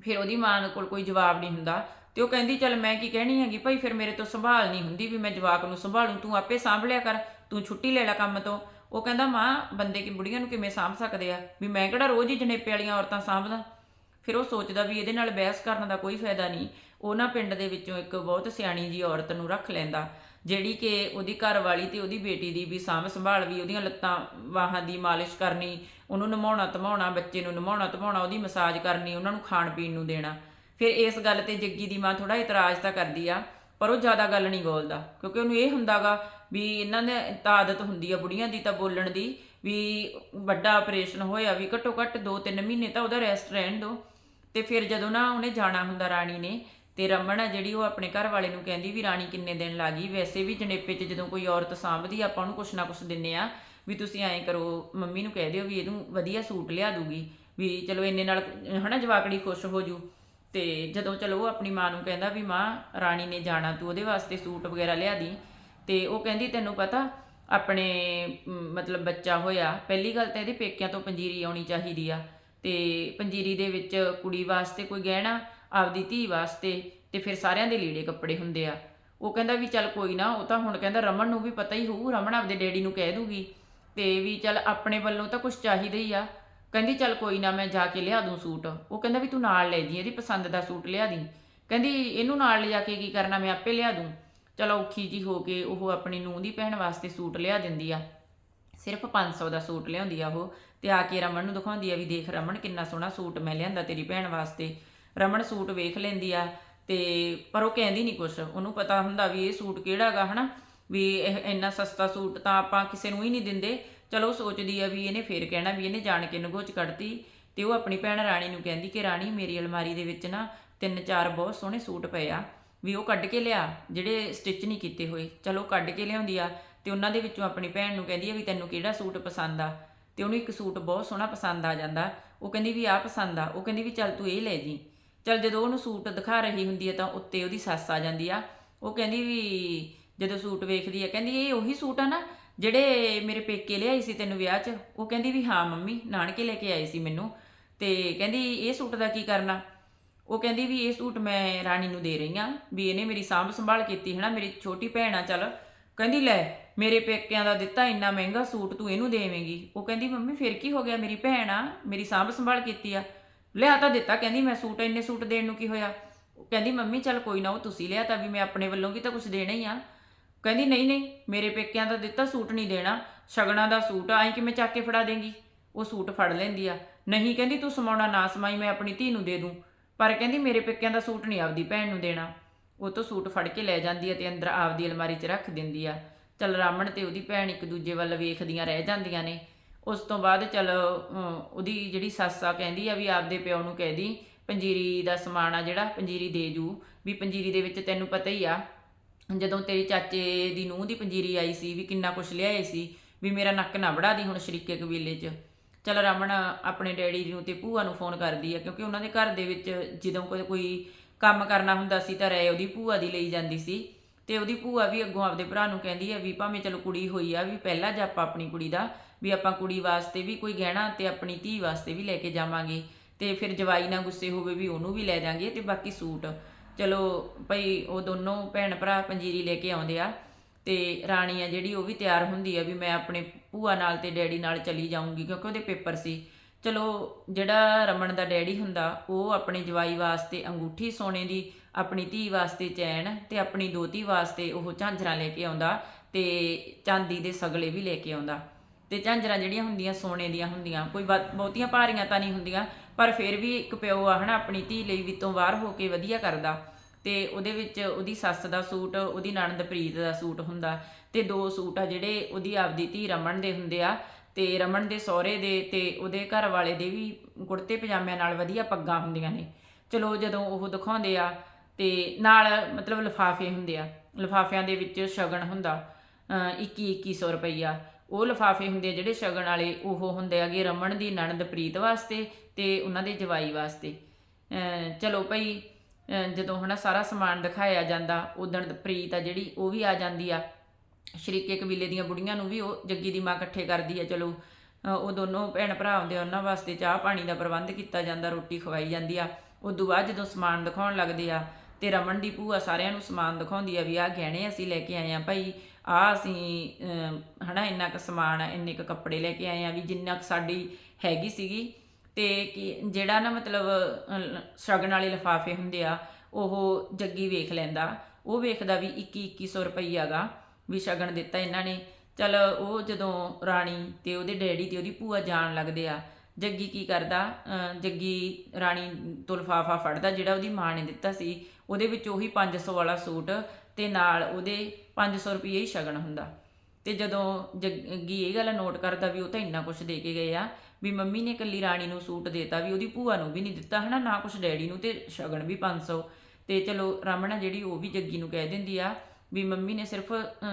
ਫਿਰ ਉਹਦੀ ਮਾਂ ਕੋਲ ਕੋਈ ਜਵਾਬ ਨਹੀਂ ਹੁੰਦਾ। ਤੇ ਉਹ ਕਹਿੰਦੀ, ਚਲ ਮੈਂ ਕੀ ਕਹਿਣੀ ਹੈਗੀ? ਭਾਈ ਫਿਰ ਮੇਰੇ ਤੋਂ ਸੰਭਾਲ ਨਹੀਂ ਹੁੰਦੀ ਵੀ ਮੈਂ ਜਵਾਕ ਨੂੰ ਸੰਭਾਲੂ, ਤੂੰ ਆਪੇ ਸਾਂਭ ਲਿਆ ਕਰ, ਤੂੰ ਛੁੱਟੀ ਲੈ ਲੈ ਕੰਮ ਤੋਂ। ਉਹ ਕਹਿੰਦਾ, ਮਾਂ, ਬੰਦੇ ਕੀ ਬੁੜੀਆਂ ਨੂੰ ਕਿਵੇਂ ਸਾਂਭ ਸਕਦੇ ਆ? ਵੀ ਮੈਂ ਕਿਹੜਾ ਰੋਜ਼ ਹੀ ਜਣੇਪੇ ਵਾਲੀਆਂ ਔਰਤਾਂ ਸਾਂਭਦਾ? ਫਿਰ ਉਹ ਸੋਚਦਾ ਵੀ ਇਹਦੇ ਨਾਲ ਬਹਿਸ ਕਰਨ ਦਾ ਕੋਈ ਫਾਇਦਾ ਨਹੀਂ। ਉਹ ਨਾ ਪਿੰਡ ਦੇ ਵਿੱਚੋਂ ਇੱਕ ਬਹੁਤ ਸਿਆਣੀ ਜੀ ਔਰਤ ਨੂੰ ਰੱਖ ਲੈਂਦਾ। ਜਿਹੜੀ ਕਿ ਉਹਦੀ ਘਰ ਵਾਲੀ ਤੇ ਉਹਦੀ ਬੇਟੀ ਦੀ ਵੀ ਸਾਂਭ ਸੰਭਾਲ ਵੀ, ਉਹਦੀਆਂ ਲੱਤਾਂ ਬਾਹਾਂ ਦੀ ਮਾਲਿਸ਼ ਕਰਨੀ, ਉਹਨੂੰ ਨਮਾਉਣਾ ਧਮਾਉਣਾ, ਬੱਚੇ ਨੂੰ ਨਮਾਉਣਾ ਧਮਾਉਣਾ, ਉਹਦੀ ਮਸਾਜ ਕਰਨੀ, ਉਹਨਾਂ ਨੂੰ ਖਾਣ ਪੀਣ ਨੂੰ ਦੇਣਾ। ਫਿਰ ਇਸ ਗੱਲ ਤੇ ਜੱਗੀ ਦੀ ਮਾਂ ਥੋੜਾ ਇਤਰਾਜ਼ ਤਾਂ ਕਰਦੀ ਆ, ਪਰ ਉਹ ਜ਼ਿਆਦਾ ਗੱਲ ਨਹੀਂ ਬੋਲਦਾ, ਕਿਉਂਕਿ ਉਹਨੂੰ ਇਹ ਹੁੰਦਾਗਾ ਵੀ ਇਹਨਾਂ ਨੇ ਤਾਂ ਆਦਤ ਹੁੰਦੀ ਆ ਬੁੜੀਆਂ ਦੀ ਤਾਂ ਬੋਲਣ ਦੀ, ਵੀ ਵੱਡਾ ਆਪਰੇਸ਼ਨ ਹੋਇਆ ਵੀ ਘੱਟੋ ਘੱਟ 2-3 ਮਹੀਨੇ ਤਾਂ ਉਹਦਾ ਰੈਸਟ ਰਹਿਣ ਦੋ। ਤੇ ਫਿਰ ਜਦੋਂ ਨਾ ਉਹਨੇ ਜਾਣਾ ਹੁੰਦਾ ਰਾਣੀ ਨੇ ਤੇ ਰਮਨ ਆ ਜਿਹੜੀ ਉਹ ਆਪਣੇ ਘਰ ਵਾਲੇ ਨੂੰ ਕਹਿੰਦੀ ਵੀ ਰਾਣੀ ਕਿੰਨੇ ਦਿਨ ਲਾ ਲੱਗੀ ਵੈਸੇ ਵੀ ਜਣੇਪੇ 'ਚ ਜਦੋਂ ਕੋਈ ਔਰਤ ਸਾਂਭਦੀ ਆ, ਆਪਾਂ ਉਹਨੂੰ ਕੁਛ ਨਾ ਕੁਛ ਦਿੰਨੇ ਆ ਵੀ ਤੁਸੀਂ ਐਂ ਕਰੋ ਮੰਮੀ ਨੂੰ ਕਹਿ ਦਿਓ ਵੀ ਇਹਨੂੰ ਵਧੀਆ ਸੂਟ ਲਿਆ ਦੂਗੀ ਵੀ ਚਲੋ ਇੰਨੇ ਨਾਲ ਹਨਾ ਜਵਾਕੜੀ ਖੁਸ਼ ਹੋ ਜੂ। ਤੇ ਜਦੋਂ ਚਲੋ ਉਹ ਆਪਣੀ ਮਾਂ ਨੂੰ ਕਹਿੰਦਾ ਵੀ ਮਾਂ ਰਾਣੀ ਨੇ ਜਾਣਾ ਤੂੰ ਉਹਦੇ ਵਾਸਤੇ ਸੂਟ ਵਗੈਰਾ ਲਿਆ ਦੀ। ਤੇ ਉਹ ਕਹਿੰਦੀ ਤੈਨੂੰ ਪਤਾ ਆਪਣੇ ਮਤਲਬ ਬੱਚਾ ਹੋਇਆ ਪਹਿਲੀ ਗੱਲ ਤਾਂ ਇਹਦੇ ਪੇਕਿਆਂ ਤੋਂ ਪੰਜੀਰੀ ਆਉਣੀ ਚਾਹੀਦੀ ਆ। ਤੇ ਪੰਜੀਰੀ ਦੇ ਵਿੱਚ ਕੁੜੀ ਵਾਸਤੇ ਕੋਈ ਗਹਿਣਾ ਆਪਦੀ ਧੀ ਵਾਸਤੇ ਤੇ ਫਿਰ ਸਾਰਿਆਂ ਦੇ ਲੀੜੇ ਕੱਪੜੇ ਹੁੰਦੇ ਆ। ਉਹ ਕਹਿੰਦਾ ਵੀ ਚੱਲ ਕੋਈ ਨਾ, ਉਹ ਤਾਂ ਹੁਣ ਕਹਿੰਦਾ ਰਮਨ ਨੂੰ ਵੀ ਪਤਾ ਹੀ ਹੋਊ, ਰਮਨ ਆਪਦੇ ਡੈਡੀ ਨੂੰ ਕਹਿ ਦੂਗੀ ਤੇ ਵੀ ਚੱਲ ਆਪਣੇ ਵੱਲੋਂ ਤਾਂ ਕੁਝ ਚਾਹੀਦਾ ਹੀ ਆ। ਕਹਿੰਦੀ ਚੱਲ ਕੋਈ ਨਾ, ਮੈਂ ਜਾ ਕੇ ਲਿਆ ਦੂੰ ਸੂਟ। ਉਹ ਕਹਿੰਦਾ ਵੀ ਤੂੰ ਨਾਲ ਲੈ ਜੀ, ਇਹਦੀ ਪਸੰਦ ਦਾ ਸੂਟ ਲਿਆ ਦੀ। ਕਹਿੰਦੀ ਇਹਨੂੰ ਨਾਲ ਲਿਜਾ ਕੇ ਕੀ ਕਰਨਾ, ਮੈਂ ਆਪੇ ਲਿਆ ਦੂੰ। ਚਲੋ ਔਖੀ ਜੀ ਹੋ ਕੇ ਉਹ ਆਪਣੀ ਨੂੰਹ ਦੀ ਭੈਣ ਵਾਸਤੇ ਸੂਟ ਲਿਆ ਦਿੰਦੀ ਆ। ਸਿਰਫ 500 ਦਾ ਸੂਟ ਲਿਆਉਂਦੀ ਆ ਉਹ ਤੇ ਆ ਕੇ ਰਮਨ ਨੂੰ ਦਿਖਾਉਂਦੀ ਆ ਵੀ ਦੇਖ ਰਮਨ ਕਿੰਨਾ ਸੋਹਣਾ ਸੂਟ ਮੈਂ ਲਿਆਂਦਾ ਤੇਰੀ ਭੈਣ ਵਾਸਤੇ। ਰਮਨ ਸੂਟ ਵੇਖ ਲੈਂਦੀ ਆ ਤੇ ਪਰ ਉਹ ਕਹਿੰਦੀ ਨਹੀਂ ਕੁਛ। ਉਹਨੂੰ ਪਤਾ ਹੁੰਦਾ ਵੀ ਇਹ ਸੂਟ ਕਿਹੜਾਗਾ ਹਨਾ? ਵੀ ਇਹ ਇੰਨਾ ਸਸਤਾ ਸੂਟ ਤਾਂ ਆਪਾਂ ਕਿਸੇ ਨੂੰ ਹੀ ਨਹੀਂ ਦਿੰਦੇ। ਚਲੋ ਉਹ ਸੋਚਦੀ ਆ ਵੀ ਇਹਨੇ ਫੇਰ ਕਹਿਣਾ ਵੀ ਇਹਨੇ ਜਾਣ ਕੇ ਨਗੋਚ ਕੱਢਤੀ ਤੇ ਉਹ ਆਪਣੀ ਭੈਣ ਰਾਣੀ ਨੂੰ ਕਹਿੰਦੀ ਕਿ ਰਾਣੀ, ਮੇਰੀ ਅਲਮਾਰੀ ਦੇ ਵਿੱਚ ਨਾ ਤਿੰਨ ਚਾਰ ਬਹੁਤ ਸੋਹਣੇ ਸੂਟ ਪਏ ਆ। ਵੀ ਉਹ ਕੱਢ ਕੇ ਲਿਆ, ਜਿਹੜੇ ਸਟਿਚ ਨਹੀਂ ਕੀਤੇ ਹੋਏ। ਚਲੋ ਕੱਢ ਕੇ ਲਿਆਉਂਦੀ ਆ ਤੇ ਉਹਨਾਂ ਦੇ ਵਿੱਚੋਂ ਆਪਣੀ ਭੈਣ ਨੂੰ ਕਹਿੰਦੀ ਆ ਵੀ ਤੈਨੂੰ ਕਿਹੜਾ ਸੂਟ ਪਸੰਦ ਆ? ਤੇ ਉਹਨੂੰ ਇੱਕ ਸੂਟ ਬਹੁਤ ਸੋਹਣਾ ਪਸੰਦ ਆ ਜਾਂਦਾ। ਉਹ ਕਹਿੰਦੀ ਵੀ ਆਹ ਪਸੰਦ ਆ। ਉਹ ਕਹਿੰਦੀ ਵੀ ਚੱਲ ਤੂੰ ਇਹ ਲੈ ਜੀ। ਚੱਲ ਜਦੋਂ ਉਹਨੂੰ ਸੂਟ ਦਿਖਾ ਰਹੀ ਹੁੰਦੀ ਹੈ ਤਾਂ ਉੱਤੇ ਉਹਦੀ ਸੱਸ ਆ ਜਾਂਦੀ ਆ। ਉਹ ਕਹਿੰਦੀ ਵੀ ਜਦੋਂ ਸੂਟ ਵੇਖਦੀ ਆ, ਕਹਿੰਦੀ ਇਹ ਉਹੀ ਸੂਟ ਆ ਨਾ ਜਿਹੜੇ ਮੇਰੇ ਪੇਕੇ ਲਿਆਈ ਸੀ ਤੈਨੂੰ ਵਿਆਹ 'ਚ। ਉਹ ਕਹਿੰਦੀ ਵੀ ਹਾਂ ਮੰਮੀ, ਨਾਨਕੇ ਲੈ ਕੇ ਆਏ ਸੀ ਮੈਨੂੰ। ਤੇ ਕਹਿੰਦੀ ਇਹ ਸੂਟ ਦਾ ਕੀ ਕਰਨਾ? ਉਹ ਕਹਿੰਦੀ ਵੀ ਇਹ ਸੂਟ ਮੈਂ ਰਾਣੀ ਨੂੰ ਦੇ ਰਹੀ ਆ, ਵੀ ਇਹਨੇ ਮੇਰੀ ਸਾਂਭ ਸੰਭਾਲ ਕੀਤੀ ਹੈ ਨਾ, ਮੇਰੀ ਛੋਟੀ ਭੈਣ ਆ, ਚੱਲ। ਕਹਿੰਦੀ ਲੈ, ਮੇਰੇ ਪੇਕਿਆਂ ਦਾ ਦਿੱਤਾ ਇੰਨਾ ਮਹਿੰਗਾ ਸੂਟ ਤੂੰ ਇਹਨੂੰ ਦੇਵੇਂਗੀ। ਉਹ ਕਹਿੰਦੀ ਮੰਮੀ, ਫਿਰ ਕੀ ਹੋ ਗਿਆ? ਮੇਰੀ ਭੈਣ ਆ, ਮੇਰੀ ਸਾਂਭ ਸੰਭਾਲ ਕੀਤੀ ਆ। ਲਿਆ ਤਾਂ ਦਿੱਤਾ, ਕਹਿੰਦੀ ਮੈਂ ਸੂਟ, ਇੰਨੇ ਸੂਟ ਦੇਣ ਨੂੰ ਕੀ ਹੋਇਆ? ਉਹ ਕਹਿੰਦੀ, ਮੰਮੀ, ਚੱਲ ਕੋਈ ਨਾ, ਉਹ ਤੁਸੀਂ ਲਿਆ ਤਾਂ ਵੀ ਮੈਂ ਆਪਣੇ ਵੱਲੋਂ ਵੀ ਤਾਂ ਕੁਝ ਦੇਣਾ ਹੀ ਆ। ਕਹਿੰਦੀ, ਨਹੀਂ ਨਹੀਂ, ਮੇਰੇ ਪੇਕਿਆਂ ਦਾ ਦਿੱਤਾ, ਸੂਟ ਨਹੀਂ ਦੇਣਾ। ਸ਼ਗਨਾਂ ਦਾ ਸੂਟ ਆਈ ਐਂ ਕਿਵੇਂ ਚੱਕ ਕੇ ਫੜਾ ਦੇਂਗੀ? ਉਹ ਸੂਟ ਫੜ ਲੈਂਦੀ ਆ। ਨਹੀਂ, ਕਹਿੰਦੀ, ਤੂੰ ਸਮਾਉਣਾ ਨਾ ਸਮਾਈ, ਮੈਂ ਆਪਣੀ ਧੀ ਨੂੰ ਦੇ ਦੂੰ। ਪਰ ਕਹਿੰਦੀ, ਮੇਰੇ ਪੇਕਿਆਂ ਦਾ ਸੂਟ ਨਹੀਂ ਆਪਦੀ ਭੈਣ ਨੂੰ ਦੇਣਾ। ਉਹ ਤੋਂ ਸੂਟ ਫੜ ਕੇ ਲੈ ਜਾਂਦੀ ਆ ਤੇ ਅੰਦਰ ਆਪਦੀ ਅਲਮਾਰੀ 'ਚ ਰੱਖ ਦਿੰਦੀ ਆ। ਚੱਲ ਰਾਮਣ ਤੇ ਉਹਦੀ ਭੈਣ ਇੱਕ ਦੂਜੇ ਵੱਲ ਵੇਖਦੀਆਂ ਰਹਿ ਜਾਂਦੀਆਂ ਨੇ। ਉਸ ਤੋਂ ਬਾਅਦ ਚਲ ਉਹਦੀ ਜਿਹੜੀ ਸੱਸ ਆ, ਕਹਿੰਦੀ ਆ ਵੀ ਆਪਦੇ ਪਿਓ ਨੂੰ ਕਹਿ ਦੀ, ਪੰਜੀਰੀ ਦਾ ਸਮਾਨ ਆ ਜਿਹੜਾ, ਪੰਜੀਰੀ ਦੇ ਜੂ, ਵੀ ਪੰਜੀਰੀ ਦੇ ਵਿੱਚ ਤੈਨੂੰ ਪਤਾ ਹੀ ਆ, ਜਦੋਂ ਤੇਰੀ ਚਾਚੇ ਦੀ ਨੂੰਹ ਦੀ ਪੰਜੀਰੀ ਆਈ ਸੀ, ਵੀ ਕਿੰਨਾ ਕੁਛ ਲਿਆਏ ਸੀ, ਵੀ ਮੇਰਾ ਨੱਕ ਨਾ ਵੜਾ ਦੀ ਹੁਣ ਸ਼ਰੀਕੇ ਕਬੀਲੇ 'ਚ। ਚਲ ਰਮਣ ਆਪਣੇ ਡੈਡੀ ਨੂੰ ਤੇ ਭੂਆ ਨੂੰ ਫੋਨ ਕਰਦੀ ਆ, ਕਿਉਂਕਿ ਉਹਨਾਂ ਦੇ ਘਰ ਦੇ ਵਿੱਚ ਜਦੋਂ ਕੋਈ ਕੋਈ ਕੰਮ ਕਰਨਾ ਹੁੰਦਾ ਸੀ ਤਾਂ ਰਹਿ ਉਹਦੀ ਭੂਆ ਦੀ ਲਈ ਜਾਂਦੀ ਸੀ। ਤੇ ਉਹਦੀ ਭੂਆ ਵੀ ਅੱਗੋਂ ਆਪਦੇ ਭਰਾ ਨੂੰ ਕਹਿੰਦੀ ਆ ਵੀ ਭਾਵੇਂ ਚਲੋ ਕੁੜੀ ਹੋਈ ਆ, ਵੀ ਪਹਿਲਾ ਜੱਪ ਆਪਣੀ ਕੁੜੀ ਦਾ ਵੀ ਆਪਾਂ ਕੁੜੀ ਵਾਸਤੇ ਵੀ ਕੋਈ ਗਹਿਣਾ ਤੇ ਆਪਣੀ ਧੀ ਵਾਸਤੇ ਵੀ ਲੈ ਕੇ ਜਾਵਾਂਗੇ ਤੇ ਫਿਰ ਜਵਾਈ ਨਾ ਗੁੱਸੇ ਹੋਵੇ ਵੀ ਉਹਨੂੰ ਵੀ ਲੈ ਜਾਾਂਗੇ ਤੇ ਬਾਕੀ ਸੂਟ। ਚਲੋ ਭਈ ਉਹ ਦੋਨੋਂ ਭੈਣ ਭਰਾ ਪੰਜੀਰੀ ਲੈ ਕੇ ਆਉਂਦੇ ਆ ਤੇ ਰਾਣੀ ਆ ਜਿਹੜੀ ਉਹ ਵੀ ਤਿਆਰ ਹੁੰਦੀ ਆ ਵੀ ਮੈਂ ਆਪਣੇ ਭੂਆ ਨਾਲ ਤੇ ਡੈਡੀ ਨਾਲ ਚਲੀ ਜਾਊਂਗੀ ਕਿਉਂਕਿ ਉਹਦੇ ਪੇਪਰ ਸੀ। ਚਲੋ ਜਿਹੜਾ ਰਮਨ ਦਾ ਡੈਡੀ ਹੁੰਦਾ ਉਹ ਆਪਣੇ ਜਵਾਈ ਵਾਸਤੇ ਅੰਗੂਠੀ ਸੋਨੇ ਦੀ, ਆਪਣੀ ਧੀ ਵਾਸਤੇ ਚੈਨ ਤੇ ਆਪਣੀ ਦੋਤੀ ਵਾਸਤੇ ਉਹ ਝਾਂਜਰਾਂ ਲੈ ਕੇ ਆਉਂਦਾ ਤੇ ਚਾਂਦੀ ਦੇ ਸਗਲੇ ਵੀ ਲੈ ਕੇ ਆਉਂਦਾ। ਤੇ ਝਾਂਜਰਾਂ ਜਿਹੜੀਆਂ ਹੁੰਦੀਆਂ, ਸੋਨੇ ਦੀਆਂ ਹੁੰਦੀਆਂ, ਕੋਈ ਬਹੁ- ਬਹੁਤੀਆਂ ਭਾਰੀਆਂ ਤਾਂ ਨਹੀਂ ਹੁੰਦੀਆਂ, ਪਰ ਫਿਰ ਵੀ ਇੱਕ ਪਿਓ ਆ, ਹਨਾ, ਆਪਣੀ ਧੀ ਲਈ ਵਿੱਤੋਂ ਬਾਹਰ ਹੋ ਕੇ ਵਧੀਆ ਕਰਦਾ। ਤੇ ਉਹਦੇ ਵਿੱਚ ਉਹਦੀ ਸੱਸ ਦਾ ਸੂਟ, ਉਹਦੀ ਨਣਦ ਪ੍ਰੀਤ ਦਾ ਸੂਟ ਹੁੰਦਾ, ਤੇ ਦੋ ਸੂਟ ਆ ਜਿਹੜੇ ਉਹਦੀ ਆਪਦੀ ਧੀ ਰਮਣ ਦੇ ਹੁੰਦੇ ਆ, ਤੇ ਰਮਣ ਦੇ ਸਹੁਰੇ ਦੇ ਤੇ ਉਹਦੇ ਘਰ ਵਾਲੇ ਦੇ ਵੀ ਕੁੜਤੇ ਪਜਾਮਿਆਂ ਨਾਲ ਵਧੀਆ ਪੱਗਾਂ ਹੁੰਦੀਆਂ ਨੇ। ਚਲੋ ਜਦੋਂ ਉਹ ਦਿਖਾਉਂਦੇ ਆ, ਤੇ ਨਾਲ ਮਤਲਬ ਲਿਫਾਫੇ ਹੁੰਦੇ ਆ, ਲਿਫਾਫਿਆਂ ਦੇ ਵਿੱਚ ਸ਼ਗਨ ਹੁੰਦਾ 21 2100 ਰੁਪਈਆ। ਉਹ ਲਿਫਾਫੇ ਹੁੰਦੇ ਆ ਜਿਹੜੇ ਸ਼ਗਨ ਵਾਲੇ, ਉਹ ਹੁੰਦੇ ਆਗੇ ਰਮਣ ਦੀ ਨਣਦ ਪ੍ਰੀਤ ਵਾਸਤੇ ਤੇ ਉਹਨਾਂ ਦੇ ਜਵਾਈ ਵਾਸਤੇ। ਚਲੋ ਭਈ, ਅਹ ਜਦੋਂ ਹਨਾ ਸਾਰਾ ਸਮਾਨ ਦਿਖਾਇਆ ਜਾਂਦਾ ਉਦੋਂ ਪ੍ਰੀਤ ਆ ਜਿਹੜੀ, ਉਹ ਵੀ ਆ ਜਾਂਦੀ ਆ। ਸ਼ਰੀਕੇ ਕਬੀਲੇ ਦੀਆਂ ਬੁੜੀਆਂ ਨੂੰ ਵੀ ਉਹ ਜੱਗੀ ਦੀ ਮਾਂ ਇਕੱਠੇ ਕਰਦੀ ਆ, ਚਲੋ। ਉਹ ਦੋਨੋਂ ਭੈਣ ਭਰਾ ਆਉਂਦੇ ਆ, ਉਹਨਾਂ ਵਾਸਤੇ ਚਾਹ ਪਾਣੀ ਦਾ ਪ੍ਰਬੰਧ ਕੀਤਾ ਜਾਂਦਾ, ਰੋਟੀ ਖਵਾਈ ਜਾਂਦੀ ਆ। ਉਦੋਂ ਬਾਅਦ ਜਦੋਂ ਸਮਾਨ ਦਿਖਾਉਣ ਲੱਗਦੇ ਆ ਤੇ ਰਮਨ ਦੀ ਭੂਆ ਸਾਰਿਆਂ ਨੂੰ ਸਮਾਨ ਦਿਖਾਉਂਦੀ ਆ ਵੀ ਆਹ ਗਹਿਣੇ ਅਸੀਂ ਲੈ ਕੇ ਆਏ ਆ ਭਾਈ ਆ ਅਸੀਂ ਅਮ, ਹਨਾ ਇੰਨਾ ਕੁ ਸਮਾਨ ਆ ਇੰਨੇ ਕੁ ਕੱਪੜੇ ਲੈ ਕੇ ਆਏ ਆ ਵੀ ਜਿੰਨਾ ਕੁ ਸਾਡੀ ਹੈਗੀ ਸੀਗੀ। ਤੇ ਕਿ ਜਿਹੜਾ ਨਾ ਮਤਲਬ ਸ਼ਗਨ ਵਾਲੇ ਲਿਫਾਫੇ ਹੁੰਦੇ ਆ ਉਹ ਜੱਗੀ ਵੇਖ ਲੈਂਦਾ। ਉਹ ਵੇਖਦਾ ਵੀ 21 2100 ਰੁਪਈਆ ਗਾ ਵੀ ਸ਼ਗਨ ਦਿੱਤਾ ਇਹਨਾਂ ਨੇ। ਚਲ ਉਹ ਜਦੋਂ ਰਾਣੀ ਤੇ ਉਹਦੇ ਡੈਡੀ ਤੇ ਉਹਦੀ ਭੂਆ ਜਾਣ ਲੱਗਦੇ ਆ ਜੱਗੀ ਕੀ ਕਰਦਾ ਜੱਗੀ ਰਾਣੀ ਤੋਂ ਲਿਫਾਫਾ ਫੜਦਾ, ਜਿਹੜਾ ਉਹਦੀ ਮਾਂ ਨੇ ਦਿੱਤਾ ਸੀ, ਉਹਦੇ ਵਿੱਚ ਉਹੀ 500 ਵਾਲਾ ਸੂਟ ਤੇ ਨਾਲ ਉਹਦੇ 500 ਰੁਪਏ ਹੀ ਸ਼ਗਨ ਹੁੰਦਾ। ਤੇ ਜਦੋਂ ਜੱਗੀ ਇਹ ਗੱਲ ਨੋਟ ਕਰਦਾ ਵੀ ਉਹ ਤਾਂ ਇੰਨਾ ਕੁਝ ਦੇ ਕੇ ਗਏ ਆ, ਵੀ ਮੰਮੀ ਨੇ ਕੱਲੀ ਰਾਣੀ ਨੂੰ ਸੂਟ ਦੇਤਾ ਵੀ ਉਹਦੀ ਭੂਆ ਨੂੰ ਵੀ ਨਹੀਂ ਦਿੱਤਾ, ਹਨਾ, ਨਾ ਕੁਝ ਡੈਡੀ ਨੂੰ ਤੇ ਸ਼ਗਨ ਵੀ 500 ਤੇ ਚਲੋ ਰਮਣਾ ਜਿਹੜੀ ਉਹ ਵੀ ਜੱਗੀ ਨੂੰ ਕਹਿ ਦਿੰਦੀ ਆ ਵੀ ਮੰਮੀ ਨੇ ਸਿਰਫ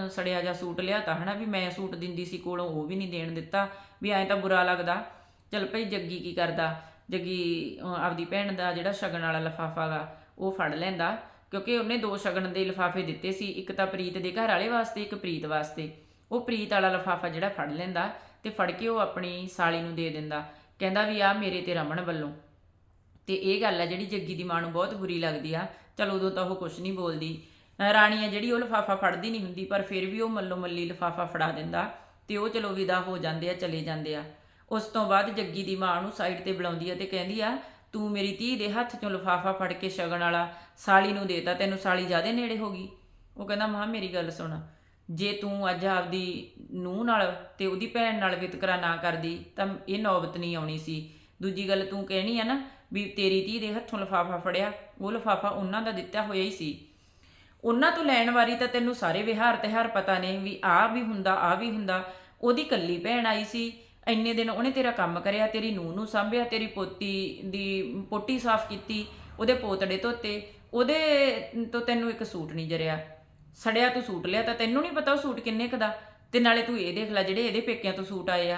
ਸੜਿਆ ਜਾ ਸੂਟ ਲਿਆ ਲਿਆਤਾ, ਹਨਾ, ਵੀ ਮੈਂ ਸੂਟ ਦਿੰਦੀ ਸੀ ਕੋਲੋਂ, ਉਹ ਵੀ ਨਹੀਂ ਦੇਣ ਦਿੱਤਾ, ਵੀ ਐਂ ਤਾਂ ਬੁਰਾ ਲੱਗਦਾ। ਚਲ ਭਈ ਜੱਗੀ ਕੀ ਕਰਦਾ? ਜੱਗੀ ਅਹ, ਆਪਦੀ ਭੈਣ ਦਾ ਜਿਹੜਾ ਸ਼ਗਨ ਵਾਲਾ ਲਫਾਫਾ ਗਾ ਉਹ ਫੜ ਲੈਂਦਾ। ਕਿਉਂਕਿ ਉਹਨੇ ਦੋ ਸ਼ਗਨ ਦੇ ਲਿਫਾਫੇ ਦਿੱਤੇ ਸੀ ਇੱਕ ਤਾਂ ਪ੍ਰੀਤ ਦੇ ਘਰ ਵਾਲੇ ਵਾਸਤੇ ਇੱਕ ਪ੍ਰੀਤ ਵਾਸਤੇ। ਉਹ ਪ੍ਰੀਤ ਵਾਲਾ ਲਿਫਾਫਾ ਜਿਹੜਾ ਫੜ ਲੈਂਦਾ ਤੇ ਫੜ ਕੇ ਉਹ ਆਪਣੀ ਸਾਲੀ ਨੂੰ ਦੇ ਦਿੰਦਾ। ਕਹਿੰਦਾ ਵੀ ਆ ਮੇਰੇ ਤੇ ਰਮਣ ਵੱਲੋਂ। ਤੇ ਇਹ ਗੱਲ ਆ ਜਿਹੜੀ ਜੱਗੀ ਦੀ ਮਾਂ ਨੂੰ ਬਹੁਤ ਬੁਰੀ ਲੱਗਦੀ ਆ। ਚਲ ਉਦੋਂ ਤਾਂ ਉਹ ਕੁਝ ਨਹੀਂ ਬੋਲਦੀ। ਅਹ ਰਾਣੀ ਆ ਜਿਹੜੀ ਉਹ ਲਿਫਾਫਾ ਫੜਦੀ ਨਹੀਂ ਹੁੰਦੀ ਪਰ ਫਿਰ ਵੀ ਉਹ ਮੱਲੋ ਮੱਲੀ ਲਿਫਾਫਾ ਫੜਾ ਦਿੰਦਾ। ਤੇ ਉਹ ਚਲੋ ਵਿਦਾ ਹੋ ਜਾਂਦੇ ਆ ਚਲੇ ਜਾਂਦੇ ਆ। ਉਸ ਤੋਂ ਬਾਅਦ ਜੱਗੀ ਦੀ ਮਾਂ ਨੂੰ ਸਾਈਡ ਤੇ ਬੁਲਾਉਂਦੀ ਆ ਤੇ ਕਹਿੰਦੀ ਆ, ਤੂੰ ਮੇਰੀ ਧੀ ਦੇ ਹੱਥ ਚੋਂ ਲਫਾਫਾ ਫੜ ਕੇ ਸ਼ਗਨ ਵਾਲਾ ਸਾਲੀ ਨੂੰ ਦੇਤਾ ਤੈਨੂੰ ਸਾਲੀ ਜ਼ਿਆਦੇ ਨੇੜੇ ਹੋ ਗਈ। ਉਹ ਕਹਿੰਦਾ, ਮਾਂ, ਮੇਰੀ ਗੱਲ ਸੁਣ। ਜੇ ਤੂੰ ਅੱਜ ਆਪਦੀ ਨੂੰਹ ਨਾਲ ਤੇ ਉਹਦੀ ਭੈਣ ਨਾਲ ਵਿਤਕਰਾ ਨਾ ਕਰਦੀ, ਤਾਂ ਇਹ ਨੌਬਤ ਨਹੀਂ ਆਉਣੀ ਸੀ। ਦੂਜੀ ਗੱਲ ਤੂੰ ਕਹਿਣੀ ਆ ਨਾ ਵੀ ਤੇਰੀ ਧੀ ਦੇ ਹੱਥੋਂ ਲਫਾਫਾ ਫੜਿਆ, ਉਹ ਲਫਾਫਾ ਉਹਨਾਂ ਦਾ ਦਿੱਤਾ ਹੋਇਆ ਹੀ ਸੀ। ਉਹਨਾਂ ਤੋਂ ਲੈਣ ਵਾਰੀ ਤਾਂ ਤੈਨੂੰ ਸਾਰੇ ਵਿਹਾਰ ਤਿਹਾਰ ਪਤਾ ਨੇ ਵੀ ਆ ਵੀ ਹੁੰਦਾ ਆ ਵੀ ਹੁੰਦਾ। ਉਹਦੀ ਕੱਲੀ ਭੈਣ ਆਈ ਸੀ ਇੰਨੇ ਦਿਨ ਉਹਨੇ ਤੇਰਾ ਕੰਮ ਕਰਿਆ, ਤੇਰੀ ਨੂੰਹ ਨੂੰ ਸਾਂਭਿਆ, ਤੇਰੀ ਪੋਤੀ ਦੀ ਪੋਟੀ ਸਾਫ਼ ਕੀਤੀ, ਉਹਦੇ ਪੋਤੜੇ ਧੋਤੇ, ਉਹਦੇ ਤੋਂ ਤੈਨੂੰ ਇੱਕ ਸੂਟ ਨਹੀਂ ਜਰਿਆ। ਸੜਿਆ ਤੂੰ ਸੂਟ ਲਿਆ ਤਾਂ ਤੈਨੂੰ ਨਹੀਂ ਪਤਾ ਉਹ ਸੂਟ ਕਿੰਨੇ ਕੁ ਦਾ। ਤੇ ਨਾਲੇ ਤੂੰ ਇਹ ਦੇਖ ਲੈ, ਜਿਹੜੇ ਇਹਦੇ ਪੇਕਿਆਂ ਤੋਂ ਸੂਟ ਆਏ ਆ,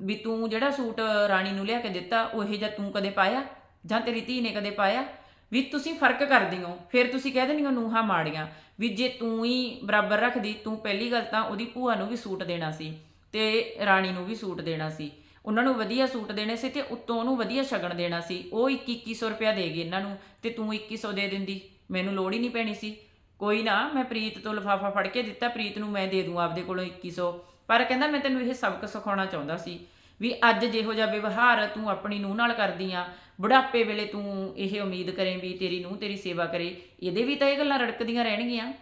ਵੀ ਤੂੰ ਜਿਹੜਾ ਸੂਟ ਰਾਣੀ ਨੂੰ ਲਿਆ ਕੇ ਦਿੱਤਾ, ਉਹ ਇਹ ਜਾਂ ਤੂੰ ਕਦੇ ਪਾਇਆ? ਜਾਂ ਤੇਰੀ ਧੀ ਨੇ ਕਦੇ ਪਾਇਆ? ਵੀ ਤੁਸੀਂ ਫ਼ਰਕ ਕਰਦੀ ਹੋ, ਫਿਰ ਤੁਸੀਂ ਕਹਿ ਦਿੰਦੇ ਹੋ ਨੂੰਹਾਂ ਮਾੜੀਆਂ, ਵੀ ਜੇ ਤੂੰ ਹੀ ਬਰਾਬਰ ਰੱਖਦੀ, ਤੂੰ ਪਹਿਲੀ ਗੱਲ ਤਾਂ ਉਹਦੀ ਭੂਆ ਨੂੰ ਵੀ ਸੂਟ ਦੇਣਾ ਸੀ। ਤੇ ਰਾਣੀ ਨੂੰ ਵੀ ਸੂਟ ਦੇਣਾ ਸੀ। ਉਹਨਾਂ ਨੂੰ ਵਧੀਆ ਸੂਟ ਦੇਣੇ ਸੀ ਤੇ ਉੱਤੋਂ ਉਹਨੂੰ ਵਧੀਆ ਸ਼ਗਨ ਦੇਣਾ ਸੀ। ਉਹ 2100 ਰੁਪਇਆ ਦੇ ਗਏ ਇਹਨਾਂ ਨੂੰ ਤੇ ਤੂੰ 2100 ਦੇ ਦਿੰਦੀ। ਮੈਨੂੰ ਲੋੜ ਹੀ ਨਹੀਂ ਪੈਣੀ ਸੀ। ਕੋਈ ਨਾ, ਮੈਂ ਪ੍ਰੀਤ ਤੋਂ ਲਫਾਫਾ ਫੜ ਕੇ ਦਿੱਤਾ। ਪ੍ਰੀਤ ਨੂੰ ਮੈਂ ਦੇ ਦੂੰ ਆਪਦੇ ਕੋਲੋਂ 2100 ਪਰ ਕਹਿੰਦਾ, ਮੈਂ ਤੈਨੂੰ ਇਹ ਸਬਕ ਸਿਖਾਉਣਾ ਚਾਹੁੰਦਾ ਸੀ ਵੀ ਅੱਜ ਜਿਹੋ ਜਿਹਾ ਵਿਵਹਾਰ ਤੂੰ ਆਪਣੀ ਨੂੰਹ ਨਾਲ ਕਰਦੀ ਆ, ਬੁਢਾਪੇ ਵੇਲੇ ਤੂੰ ਇਹ ਉਮੀਦ ਕਰੇ ਵੀ ਤੇਰੀ ਨੂੰਹ ਤੇਰੀ ਸੇਵਾ ਕਰੇ। ਇਹਦੇ ਵੀ ਤਾਂ ਇਹ ਗੱਲਾਂ ਰੜਕਦੀਆਂ ਰਹਿਣਗੀਆਂ।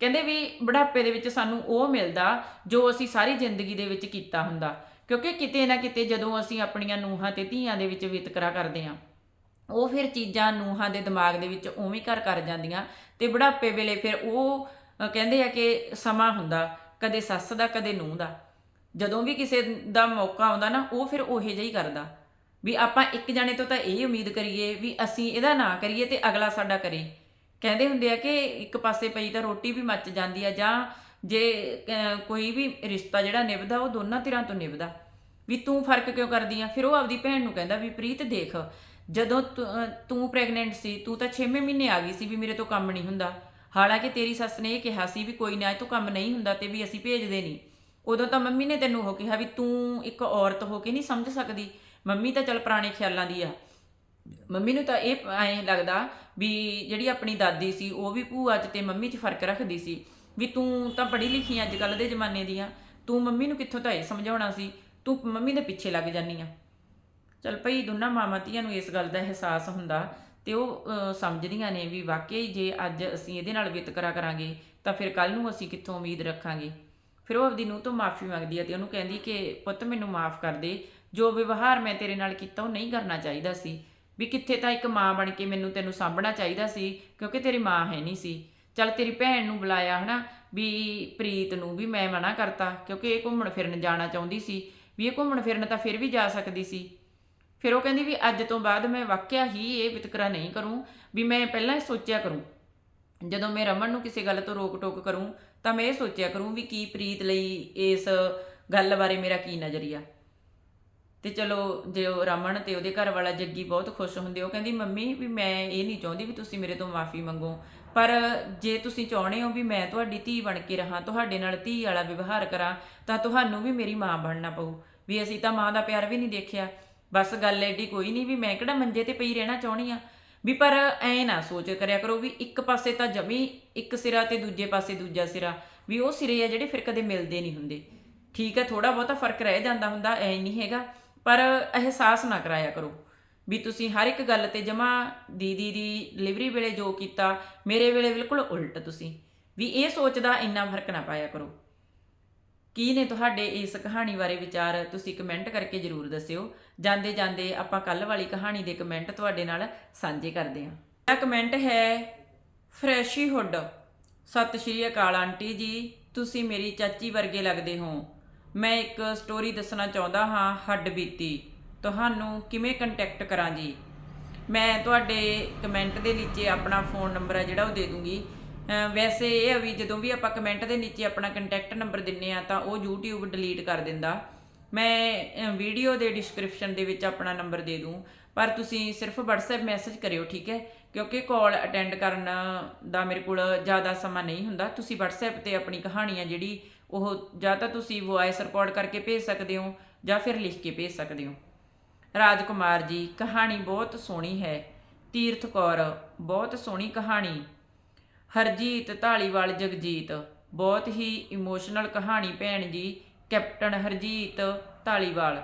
ਕਹਿੰਦੇ ਵੀ ਬੁਢਾਪੇ ਦੇ ਵਿੱਚ ਸਾਨੂੰ ਉਹ ਮਿਲਦਾ ਜੋ ਅਸੀਂ ਸਾਰੀ ਜ਼ਿੰਦਗੀ ਦੇ ਵਿੱਚ ਕੀਤਾ ਹੁੰਦਾ। ਕਿਉਂਕਿ ਕਿਤੇ ਨਾ ਕਿਤੇ ਜਦੋਂ ਅਸੀਂ ਆਪਣੀਆਂ ਨੂੰਹਾਂ ਤੇ ਧੀਆਂ ਦੇ ਵਿੱਚ ਵਿਤਕਰਾ ਕਰਦੇ ਹਾਂ, ਉਹ ਫਿਰ ਚੀਜ਼ਾਂ ਨੂੰਹਾਂ ਦੇ ਦਿਮਾਗ ਦੇ ਵਿੱਚ ਉਵੇਂ ਘਰ ਕਰ ਜਾਂਦੀਆਂ ਤੇ ਬੁਢਾਪੇ ਵੇਲੇ ਫਿਰ ਉਹ ਕਹਿੰਦੇ ਆ ਕਿ ਸਮਾਂ ਹੁੰਦਾ, ਕਦੇ ਸੱਸ ਦਾ, ਕਦੇ ਨੂੰਹ ਦਾ। ਜਦੋਂ ਵੀ ਕਿਸੇ ਦਾ ਮੌਕਾ ਆਉਂਦਾ ਨਾ, ਉਹ ਫਿਰ ਉਹੇ ਜਿਹਾ ਹੀ ਕਰਦਾ। ਵੀ ਆਪਾਂ ਇੱਕ ਜਣੇ ਤੋਂ ਤਾਂ ਇਹ ਉਮੀਦ ਕਰੀਏ ਵੀ ਅਸੀਂ ਇਹਦਾ ਨਾ ਕਰੀਏ ਤੇ ਅਗਲਾ ਸਾਡਾ ਕਰੇ। ਕਹਿੰਦੇ ਹੁੰਦੇ ਆ ਕਿ ਇੱਕ ਪਾਸੇ ਪਈ ਤਾਂ ਰੋਟੀ ਵੀ ਮੱਚ ਜਾਂਦੀ ਆ ਜਾਂ ਜੇ ਕੋਈ ਵੀ ਰਿਸ਼ਤਾ ਜਿਹੜਾ ਨਿਭਦਾ, ਉਹ ਦੋਨਾਂ ਧਿਰਾਂ ਤੋਂ ਨਿਭਦਾ। ਵੀ ਤੂੰ ਫ਼ਰਕ ਕਿਉਂ ਕਰਦੀ ਆ? ਫਿਰ ਉਹ ਆਪਦੀ ਭੈਣ ਨੂੰ ਕਹਿੰਦਾ ਵੀ, ਪ੍ਰੀਤ, ਦੇਖ, ਜਦੋਂ ਤੂੰ- ਤੂੰ ਪ੍ਰੈਗਨੈਂਟ ਸੀ, ਤੂੰ ਤਾਂ 6ਵੇਂ ਮਹੀਨੇ ਆ ਗਈ ਸੀ ਵੀ ਮੇਰੇ ਤੋਂ ਕੰਮ ਨਹੀਂ ਹੁੰਦਾ। ਹਾਲਾਂਕਿ ਤੇਰੀ ਸੱਸ ਨੇ ਇਹ ਕਿਹਾ ਸੀ ਵੀ ਕੋਈ ਨਾ, ਇਹ ਤੋਂ ਕੰਮ ਨਹੀਂ ਹੁੰਦਾ ਤੇ ਵੀ ਅਸੀਂ ਭੇਜਦੇ ਨਹੀਂ। ਉਦੋਂ ਤਾਂ ਮੰਮੀ ਨੇ ਤੈਨੂੰ ਉਹ ਕਿਹਾ ਵੀ ਤੂੰ ਇੱਕ ਔਰਤ ਹੋ ਕੇ ਨਹੀਂ ਸਮਝ ਸਕਦੀ। ਮੰਮੀ ਤਾਂ ਚੱਲ ਪੁਰਾਣੇ ਖਿਆਲਾਂ ਦੀ ਆ। ਮੰਮੀ ਨੂੰ ਤਾਂ ਇਹ ਐਂ ਲੱਗਦਾ ਵੀ ਜਿਹੜੀ ਆਪਣੀ ਦਾਦੀ ਸੀ, ਉਹ ਵੀ ਭੂਆ 'ਚ ਤੇ ਮੰਮੀ 'ਚ ਫ਼ਰਕ ਰੱਖਦੀ ਸੀ ਵੀ ਤੂੰ ਤਾਂ ਪੜ੍ਹੀ ਲਿਖੀ ਅੱਜ ਕੱਲ ਦੇ ਜ਼ਮਾਨੇ ਦੀ ਆ ਤੂੰ ਮੰਮੀ ਨੂੰ ਕਿੱਥੋਂ ਤਾਂ ਇਹ ਸਮਝਾਉਣਾ ਸੀ, ਤੂੰ ਮੰਮੀ ਦੇ ਪਿੱਛੇ ਲੱਗ ਜਾਨੀ ਆ। ਚਲ ਭਈ ਦੋਨਾਂ ਮਾਵਾਂ ਧੀਆਂ ਨੂੰ ਇਸ ਗੱਲ ਦਾ ਅਹਿਸਾਸ ਹੁੰਦਾ ਤੇ ਉਹ ਸਮਝਦੀਆਂ ਨੇ ਵੀ ਵਾਕਈ ਜੇ ਅੱਜ ਅਸੀਂ ਇਹਦੇ ਨਾਲ ਵਿਤਕਰਾ ਕਰਾਂਗੇ, ਤਾਂ ਫਿਰ ਕੱਲ ਨੂੰ ਅਸੀਂ ਕਿੱਥੋਂ ਉਮੀਦ ਰੱਖਾਂਗੇ। ਫਿਰ ਉਹ ਆਪਦੀ ਨੂੰ ਤੋਂ ਮਾਫੀ ਮੰਗਦੀ ਹੈ ਤੇ ਉਹਨੂੰ ਕਹਿੰਦੀ ਕਿ ਪੁੱਤ ਮੈਨੂੰ ਮਾਫ ਕਰ ਦੇ, ਜੋ ਵਿਵਹਾਰ ਮੈਂ ਤੇਰੇ ਨਾਲ ਕੀਤਾ ਉਹ ਨਹੀਂ ਕਰਨਾ ਚਾਹੀਦਾ ਸੀ। ਵੀ ਕਿੱਥੇ ਤਾਂ ਇੱਕ ਮਾਂ ਬਣ ਕੇ ਮੈਨੂੰ ਤੈਨੂੰ ਸਾਂਭਣਾ ਚਾਹੀਦਾ ਸੀ, ਕਿਉਂਕਿ ਤੇਰੀ ਮਾਂ ਹੈ ਨਹੀਂ ਸੀ। ਚੱਲ ਤੇਰੀ ਭੈਣ ਨੂੰ ਬੁਲਾਇਆ ਹਨਾ, ਵੀ ਪ੍ਰੀਤ ਨੂੰ ਵੀ ਮੈਂ ਮਨਾ ਕਰਤਾ, ਕਿਉਂਕਿ ਇਹ ਘੁੰਮਣ ਫਿਰਨ ਜਾਣਾ ਚਾਹੁੰਦੀ ਸੀ। ਵੀ ਇਹ ਘੁੰਮਣ ਫਿਰਨ ਤਾਂ ਫਿਰ ਵੀ ਜਾ ਸਕਦੀ ਸੀ। ਫਿਰ ਉਹ ਕਹਿੰਦੀ ਵੀ ਅੱਜ ਤੋਂ ਬਾਅਦ ਮੈਂ ਵਾਕਿਆ ਹੀ ਇਹ ਵਿਤਕਰਾ ਨਹੀਂ ਕਰੂੰ, ਵੀ ਮੈਂ ਪਹਿਲਾਂ ਇਹ ਸੋਚਿਆ ਕਰੂੰ। ਜਦੋਂ ਮੈਂ ਰਮਨ ਨੂੰ ਕਿਸੇ ਗੱਲ ਤੋਂ ਰੋਕ ਟੋਕ ਕਰੂੰ, ਤਾਂ ਮੈਂ ਇਹ ਸੋਚਿਆ ਕਰੂੰ ਵੀ ਕੀ ਪ੍ਰੀਤ ਲਈ ਇਸ ਗੱਲ ਬਾਰੇ ਮੇਰਾ ਕੀ ਨਜ਼ਰੀਆ। ਤੇ ਚਲੋ ਜੇ ਉਹ ਰਮਨ ਤੇ ਉਹਦੇ ਘਰ ਵਾਲਾ ਜੱਗੀ ਬਹੁਤ ਖੁਸ਼ ਹੁੰਦੇ, ਉਹ ਕਹਿੰਦੀ, ਮੰਮੀ, ਵੀ ਮੈਂ ਇਹ ਨਹੀਂ ਚਾਹੁੰਦੀ ਵੀ ਤੁਸੀਂ ਮੇਰੇ ਤੋਂ ਮਾਫੀ ਮੰਗੋ। ਪਰ ਜੇ ਤੁਸੀਂ ਚਾਹੁੰਦੇ ਹੋ ਵੀ ਮੈਂ ਤੁਹਾਡੀ ਧੀ ਬਣ ਕੇ ਰਹਾ, ਤੁਹਾਡੇ ਨਾਲ ਧੀ ਵਾਲਾ ਵਿਵਹਾਰ ਕਰਾਂ, ਤਾਂ ਤੁਹਾਨੂੰ ਵੀ ਮੇਰੀ ਮਾਂ ਬਣਨਾ ਪਊ। ਵੀ ਅਸੀਂ ਤਾਂ ਮਾਂ ਦਾ ਪਿਆਰ ਵੀ ਨਹੀਂ ਦੇਖਿਆ। ਬਸ ਗੱਲ ਐਡੀ ਕੋਈ ਨਹੀਂ ਵੀ ਮੈਂ ਕਿਹੜਾ ਮੰਜੇ ਤੇ ਪਈ ਰਹਿਣਾ ਚਾਹਣੀ ਆ ਵੀ ਪਰ ਐ ਨਾ ਸੋਚ ਕਰਿਆ ਕਰੋ ਵੀ ਇੱਕ ਪਾਸੇ ਤਾਂ ਜਮੀ ਇੱਕ ਸਿਰਾ ਤੇ ਦੂਜੇ ਪਾਸੇ ਦੂਜਾ ਸਿਰਾ, ਵੀ ਉਹ ਸਿਰੇ ਆ ਜਿਹੜੇ ਫਿਰ ਕਦੇ ਮਿਲਦੇ ਨਹੀਂ ਹੁੰਦੇ। ਠੀਕ ਹੈ ਥੋੜਾ ਬਹੁਤਾ ਫ਼ਰਕ ਰਹਿ ਜਾਂਦਾ ਹੁੰਦਾ, ਐ ਨਹੀਂ ਹੈਗਾ। ਪਰ ਅਹਿਸਾਸ ਨਾ ਕਰਾਇਆ ਕਰੋ ਵੀ ਤੁਸੀਂ ਹਰ ਇੱਕ ਗੱਲ ਤੇ ਜਮਾ ਦੀਦੀ ਦੀ ਡਿਲੀਵਰੀ ਵੇਲੇ ਜੋ ਕੀਤਾ, ਮੇਰੇ ਵੇਲੇ ਬਿਲਕੁਲ ਉਲਟ ਤੁਸੀਂ। ਵੀ ਇਹ ਸੋਚਦਾ ਇੰਨਾ ਫ਼ਰਕ ਨਾ ਪਾਇਆ ਕਰੋ। ਕੀ ਨੇ ਤੁਹਾਡੇ ਇਸ ਕਹਾਣੀ ਬਾਰੇ ਵਿਚਾਰ ਤੁਸੀਂ ਕਮੈਂਟ ਕਰਕੇ ਜਰੂਰ ਦੱਸਿਓ। ਜਾਂਦੇ ਜਾਂਦੇ ਆਪਾਂ ਕੱਲ ਵਾਲੀ ਕਹਾਣੀ ਦੇ ਕਮੈਂਟ ਤੁਹਾਡੇ ਨਾਲ ਸਾਂਝੇ ਕਰਦੇ ਹਾਂ। ਇਹ ਕਮੈਂਟ ਹੈ, ਫਰੈਸ਼ੀ ਹੁੱਡ। ਸਤਿ ਸ਼੍ਰੀ ਅਕਾਲ ਆਂਟੀ ਜੀ, ਤੁਸੀਂ ਮੇਰੀ ਚਾਚੀ ਵਰਗੇ ਲੱਗਦੇ ਹੋ। ਮੈਂ ਇੱਕ ਸਟੋਰੀ ਦੱਸਣਾ ਚਾਹੁੰਦਾ ਹਾਂ ਹੱਡ ਬੀਤੀ। ਤੁਹਾਨੂੰ ਕਿਵੇਂ ਕੰਟੈਕਟ ਕਰਾਂ ਜੀ? ਮੈਂ ਤੁਹਾਡੇ ਕਮੈਂਟ ਦੇ ਨੀਚੇ ਆਪਣਾ ਫੋਨ ਨੰਬਰ ਹੈ ਜਿਹੜਾ ਉਹ ਦੇ ਦੂੰਗੀ। ਵੈਸੇ ਇਹ ਆ ਵੀ ਜਦੋਂ ਵੀ ਆਪਾਂ ਕਮੈਂਟ ਦੇ ਨੀਚੇ ਆਪਣਾ ਕੰਟੈਕਟ ਨੰਬਰ ਦਿੰਨੇ ਆ ਤਾਂ ਉਹ YouTube ਡਿਲੀਟ ਕਰ ਦਿੰਦਾ। ਮੈਂ ਵੀਡੀਓ ਦੇ ਡਿਸਕ੍ਰਿਪਸ਼ਨ ਦੇ ਵਿੱਚ ਆਪਣਾ ਨੰਬਰ ਦੇ ਦੂੰ। ਪਰ ਤੁਸੀਂ ਸਿਰਫ WhatsApp ਮੈਸੇਜ ਕਰਿਓ, ਠੀਕ ਹੈ? ਕਿਉਂਕਿ ਕਾਲ ਅਟੈਂਡ ਕਰਨ ਦਾ ਮੇਰੇ ਕੋਲ ਜ਼ਿਆਦਾ ਸਮਾਂ ਨਹੀਂ ਹੁੰਦਾ। ਤੁਸੀਂ WhatsApp ਤੇ ਆਪਣੀ ਕਹਾਣੀ ਆ ਜਿਹੜੀ ਉਹ ਜਾਂ ਤਾਂ ਤੁਸੀਂ ਵੌਇਸ ਰਿਕਾਰਡ ਕਰਕੇ ਭੇਜ ਸਕਦੇ ਹੋ ਜਾਂ ਫਿਰ ਲਿਖ ਕੇ ਭੇਜ ਸਕਦੇ ਹੋ। ਰਾਜਕੁਮਾਰ ਜੀ, ਕਹਾਣੀ ਬਹੁਤ ਸੋਹਣੀ ਹੈ। ਤੀਰਥ ਕੌਰ, ਬਹੁਤ ਸੋਹਣੀ ਕਹਾਣੀ। ਹਰਜੀਤ ਢਾਲੀਵਾਲ ਜਗਜੀਤ, ਬਹੁਤ ਹੀ ਇਮੋਸ਼ਨਲ ਕਹਾਣੀ ਭੈਣ ਜੀ। ਕੈਪਟਨ ਹਰਜੀਤ ਢਾਲੀਵਾਲ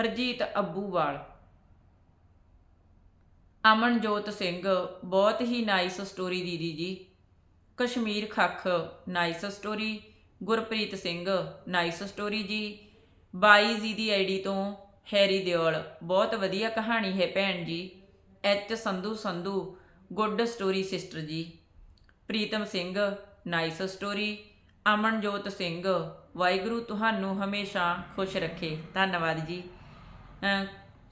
ਹਰਜੀਤ ਅੱਬੂਵਾਲ। ਅਮਨਜੋਤ ਸਿੰਘ, ਬਹੁਤ ਹੀ ਨਾਈਸ ਸਟੋਰੀ ਦੀਦੀ ਜੀ। Kashmir Khakh nice story Gurpreet Singh. Nice story ਜੀ। ਬਾਈ ਜੀ ਦੀ ਆਈਡੀ ਤੋਂ ਹੈਰੀ ਦਿਓਲ। ਬਹੁਤ ਵਧੀਆ ਕਹਾਣੀ ਹੈ ਭੈਣ ਜੀ। H Sandhu Sandhu. Good story sister ਜੀ। Pritam Singh. Nice story Amanjot Singh. Waheguru ਤੁਹਾਨੂੰ ਹਮੇਸ਼ਾ ਖੁਸ਼ ਰੱਖੇ। ਧੰਨਵਾਦ ਜੀ।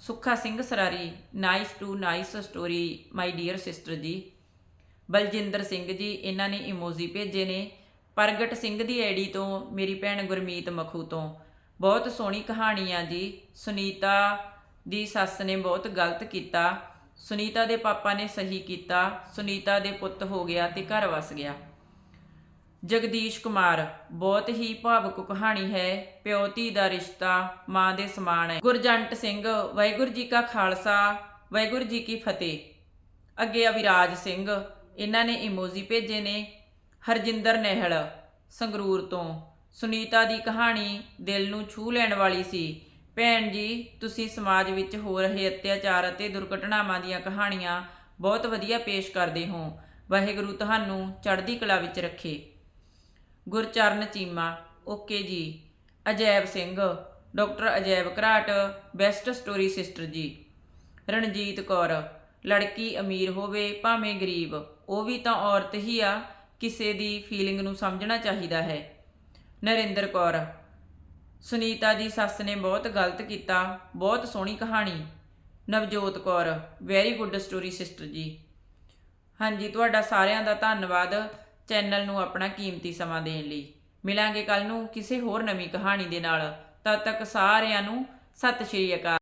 Sukha Singh Sarari. Nice to nice story my dear sister ਜੀ। ਬਲਜਿੰਦਰ ਸਿੰਘ ਜੀ, ਇਹਨਾਂ ਨੇ ਇਮੋਜੀ ਭੇਜੇ ਨੇ। ਪ੍ਰਗਟ ਸਿੰਘ ਦੀ ਐੜੀ ਤੋਂ, ਮੇਰੀ ਭੈਣ ਗੁਰਮੀਤ ਮਖੂ ਤੋਂ। ਬਹੁਤ ਸੋਹਣੀ ਕਹਾਣੀ ਆ ਜੀ। ਸੁਨੀਤਾ ਦੀ ਸੱਸ ਨੇ ਬਹੁਤ ਗਲਤ ਕੀਤਾ। ਸੁਨੀਤਾ ਦੇ ਪਾਪਾ ਨੇ ਸਹੀ ਕੀਤਾ। ਸੁਨੀਤਾ ਦੇ ਪੁੱਤ ਹੋ ਗਿਆ ਤੇ ਘਰ ਵਸ ਗਿਆ। ਜਗਦੀਸ਼ ਕੁਮਾਰ, ਬਹੁਤ ਹੀ ਭਾਵੁਕ ਕਹਾਣੀ ਹੈ। ਪਿਓ ਧੀ ਦਾ ਰਿਸ਼ਤਾ, ਮਾਂ ਦੇ ਸਮਾਨ ਹੈ। ਗੁਰਜੰਟ ਸਿੰਘ, ਵਾਹਿਗੁਰੂ ਜੀ ਕਾ ਖਾਲਸਾ, ਵਾਹਿਗੁਰੂ ਜੀ ਕੀ ਫਤਿਹ। ਅੱਗੇ ਅਵਿਰਾਜ ਸਿੰਘ, ਇਹਨਾਂ ਨੇ ਇਮੋਜੀ ਭੇਜੇ ਨੇ। ਹਰਜਿੰਦਰ ਨਹਿਲ, ਸੰਗਰੂਰ ਤੋਂ। ਸੁਨੀਤਾ ਦੀ ਕਹਾਣੀ ਦਿਲ ਨੂੰ ਛੂ ਲੈਣ ਵਾਲੀ ਸੀ। ਭੈਣ ਜੀ, ਤੁਸੀਂ ਸਮਾਜ ਵਿੱਚ ਹੋ ਰਹੇ ਅਤਿਆਚਾਰ ਅਤੇ ਦੁਰਘਟਨਾਵਾਂ ਦੀਆਂ ਕਹਾਣੀਆਂ ਬਹੁਤ ਵਧੀਆ ਪੇਸ਼ ਕਰਦੇ ਹੋ। ਵਾਹਿਗੁਰੂ ਤੁਹਾਨੂੰ ਚੜ੍ਹਦੀ ਕਲਾ ਵਿੱਚ ਰੱਖੇ। ਗੁਰਚਰਨ ਚੀਮਾ, ਓਕੇ ਜੀ। Ajaib Singh, doctor Ajaib Gharat, best story sister ਜੀ। ਰਣਜੀਤ ਕੌਰ, ਲੜਕੀ ਅਮੀਰ ਹੋਵੇ ਭਾਵੇਂ ਗਰੀਬ, ਉਹ ਵੀ ਤਾਂ ਔਰਤ ਹੀ ਆ। ਕਿਸੇ ਦੀ ਫੀਲਿੰਗ ਨੂੰ ਸਮਝਣਾ ਚਾਹੀਦਾ ਹੈ। ਨਰਿੰਦਰ ਕੌਰ, ਸੁਨੀਤਾ ਦੀ ਸੱਸ ਨੇ ਬਹੁਤ ਗਲਤ ਕੀਤਾ, ਬਹੁਤ ਸੋਹਣੀ ਕਹਾਣੀ। Navjot Kaur very good story sister ਜੀ। ਹਾਂਜੀ, ਤੁਹਾਡਾ ਸਾਰਿਆਂ ਦਾ ਧੰਨਵਾਦ ਚੈਨਲ ਨੂੰ ਆਪਣਾ ਕੀਮਤੀ ਸਮਾਂ ਦੇਣ ਲਈ। ਮਿਲਾਂਗੇ ਕੱਲ ਨੂੰ ਕਿਸੇ ਹੋਰ ਨਵੀਂ ਕਹਾਣੀ ਦੇ ਨਾਲ। ਤਦ ਤੱਕ ਸਾਰਿਆਂ ਨੂੰ ਸਤਿ ਸ਼੍ਰੀ ਅਕਾਲ।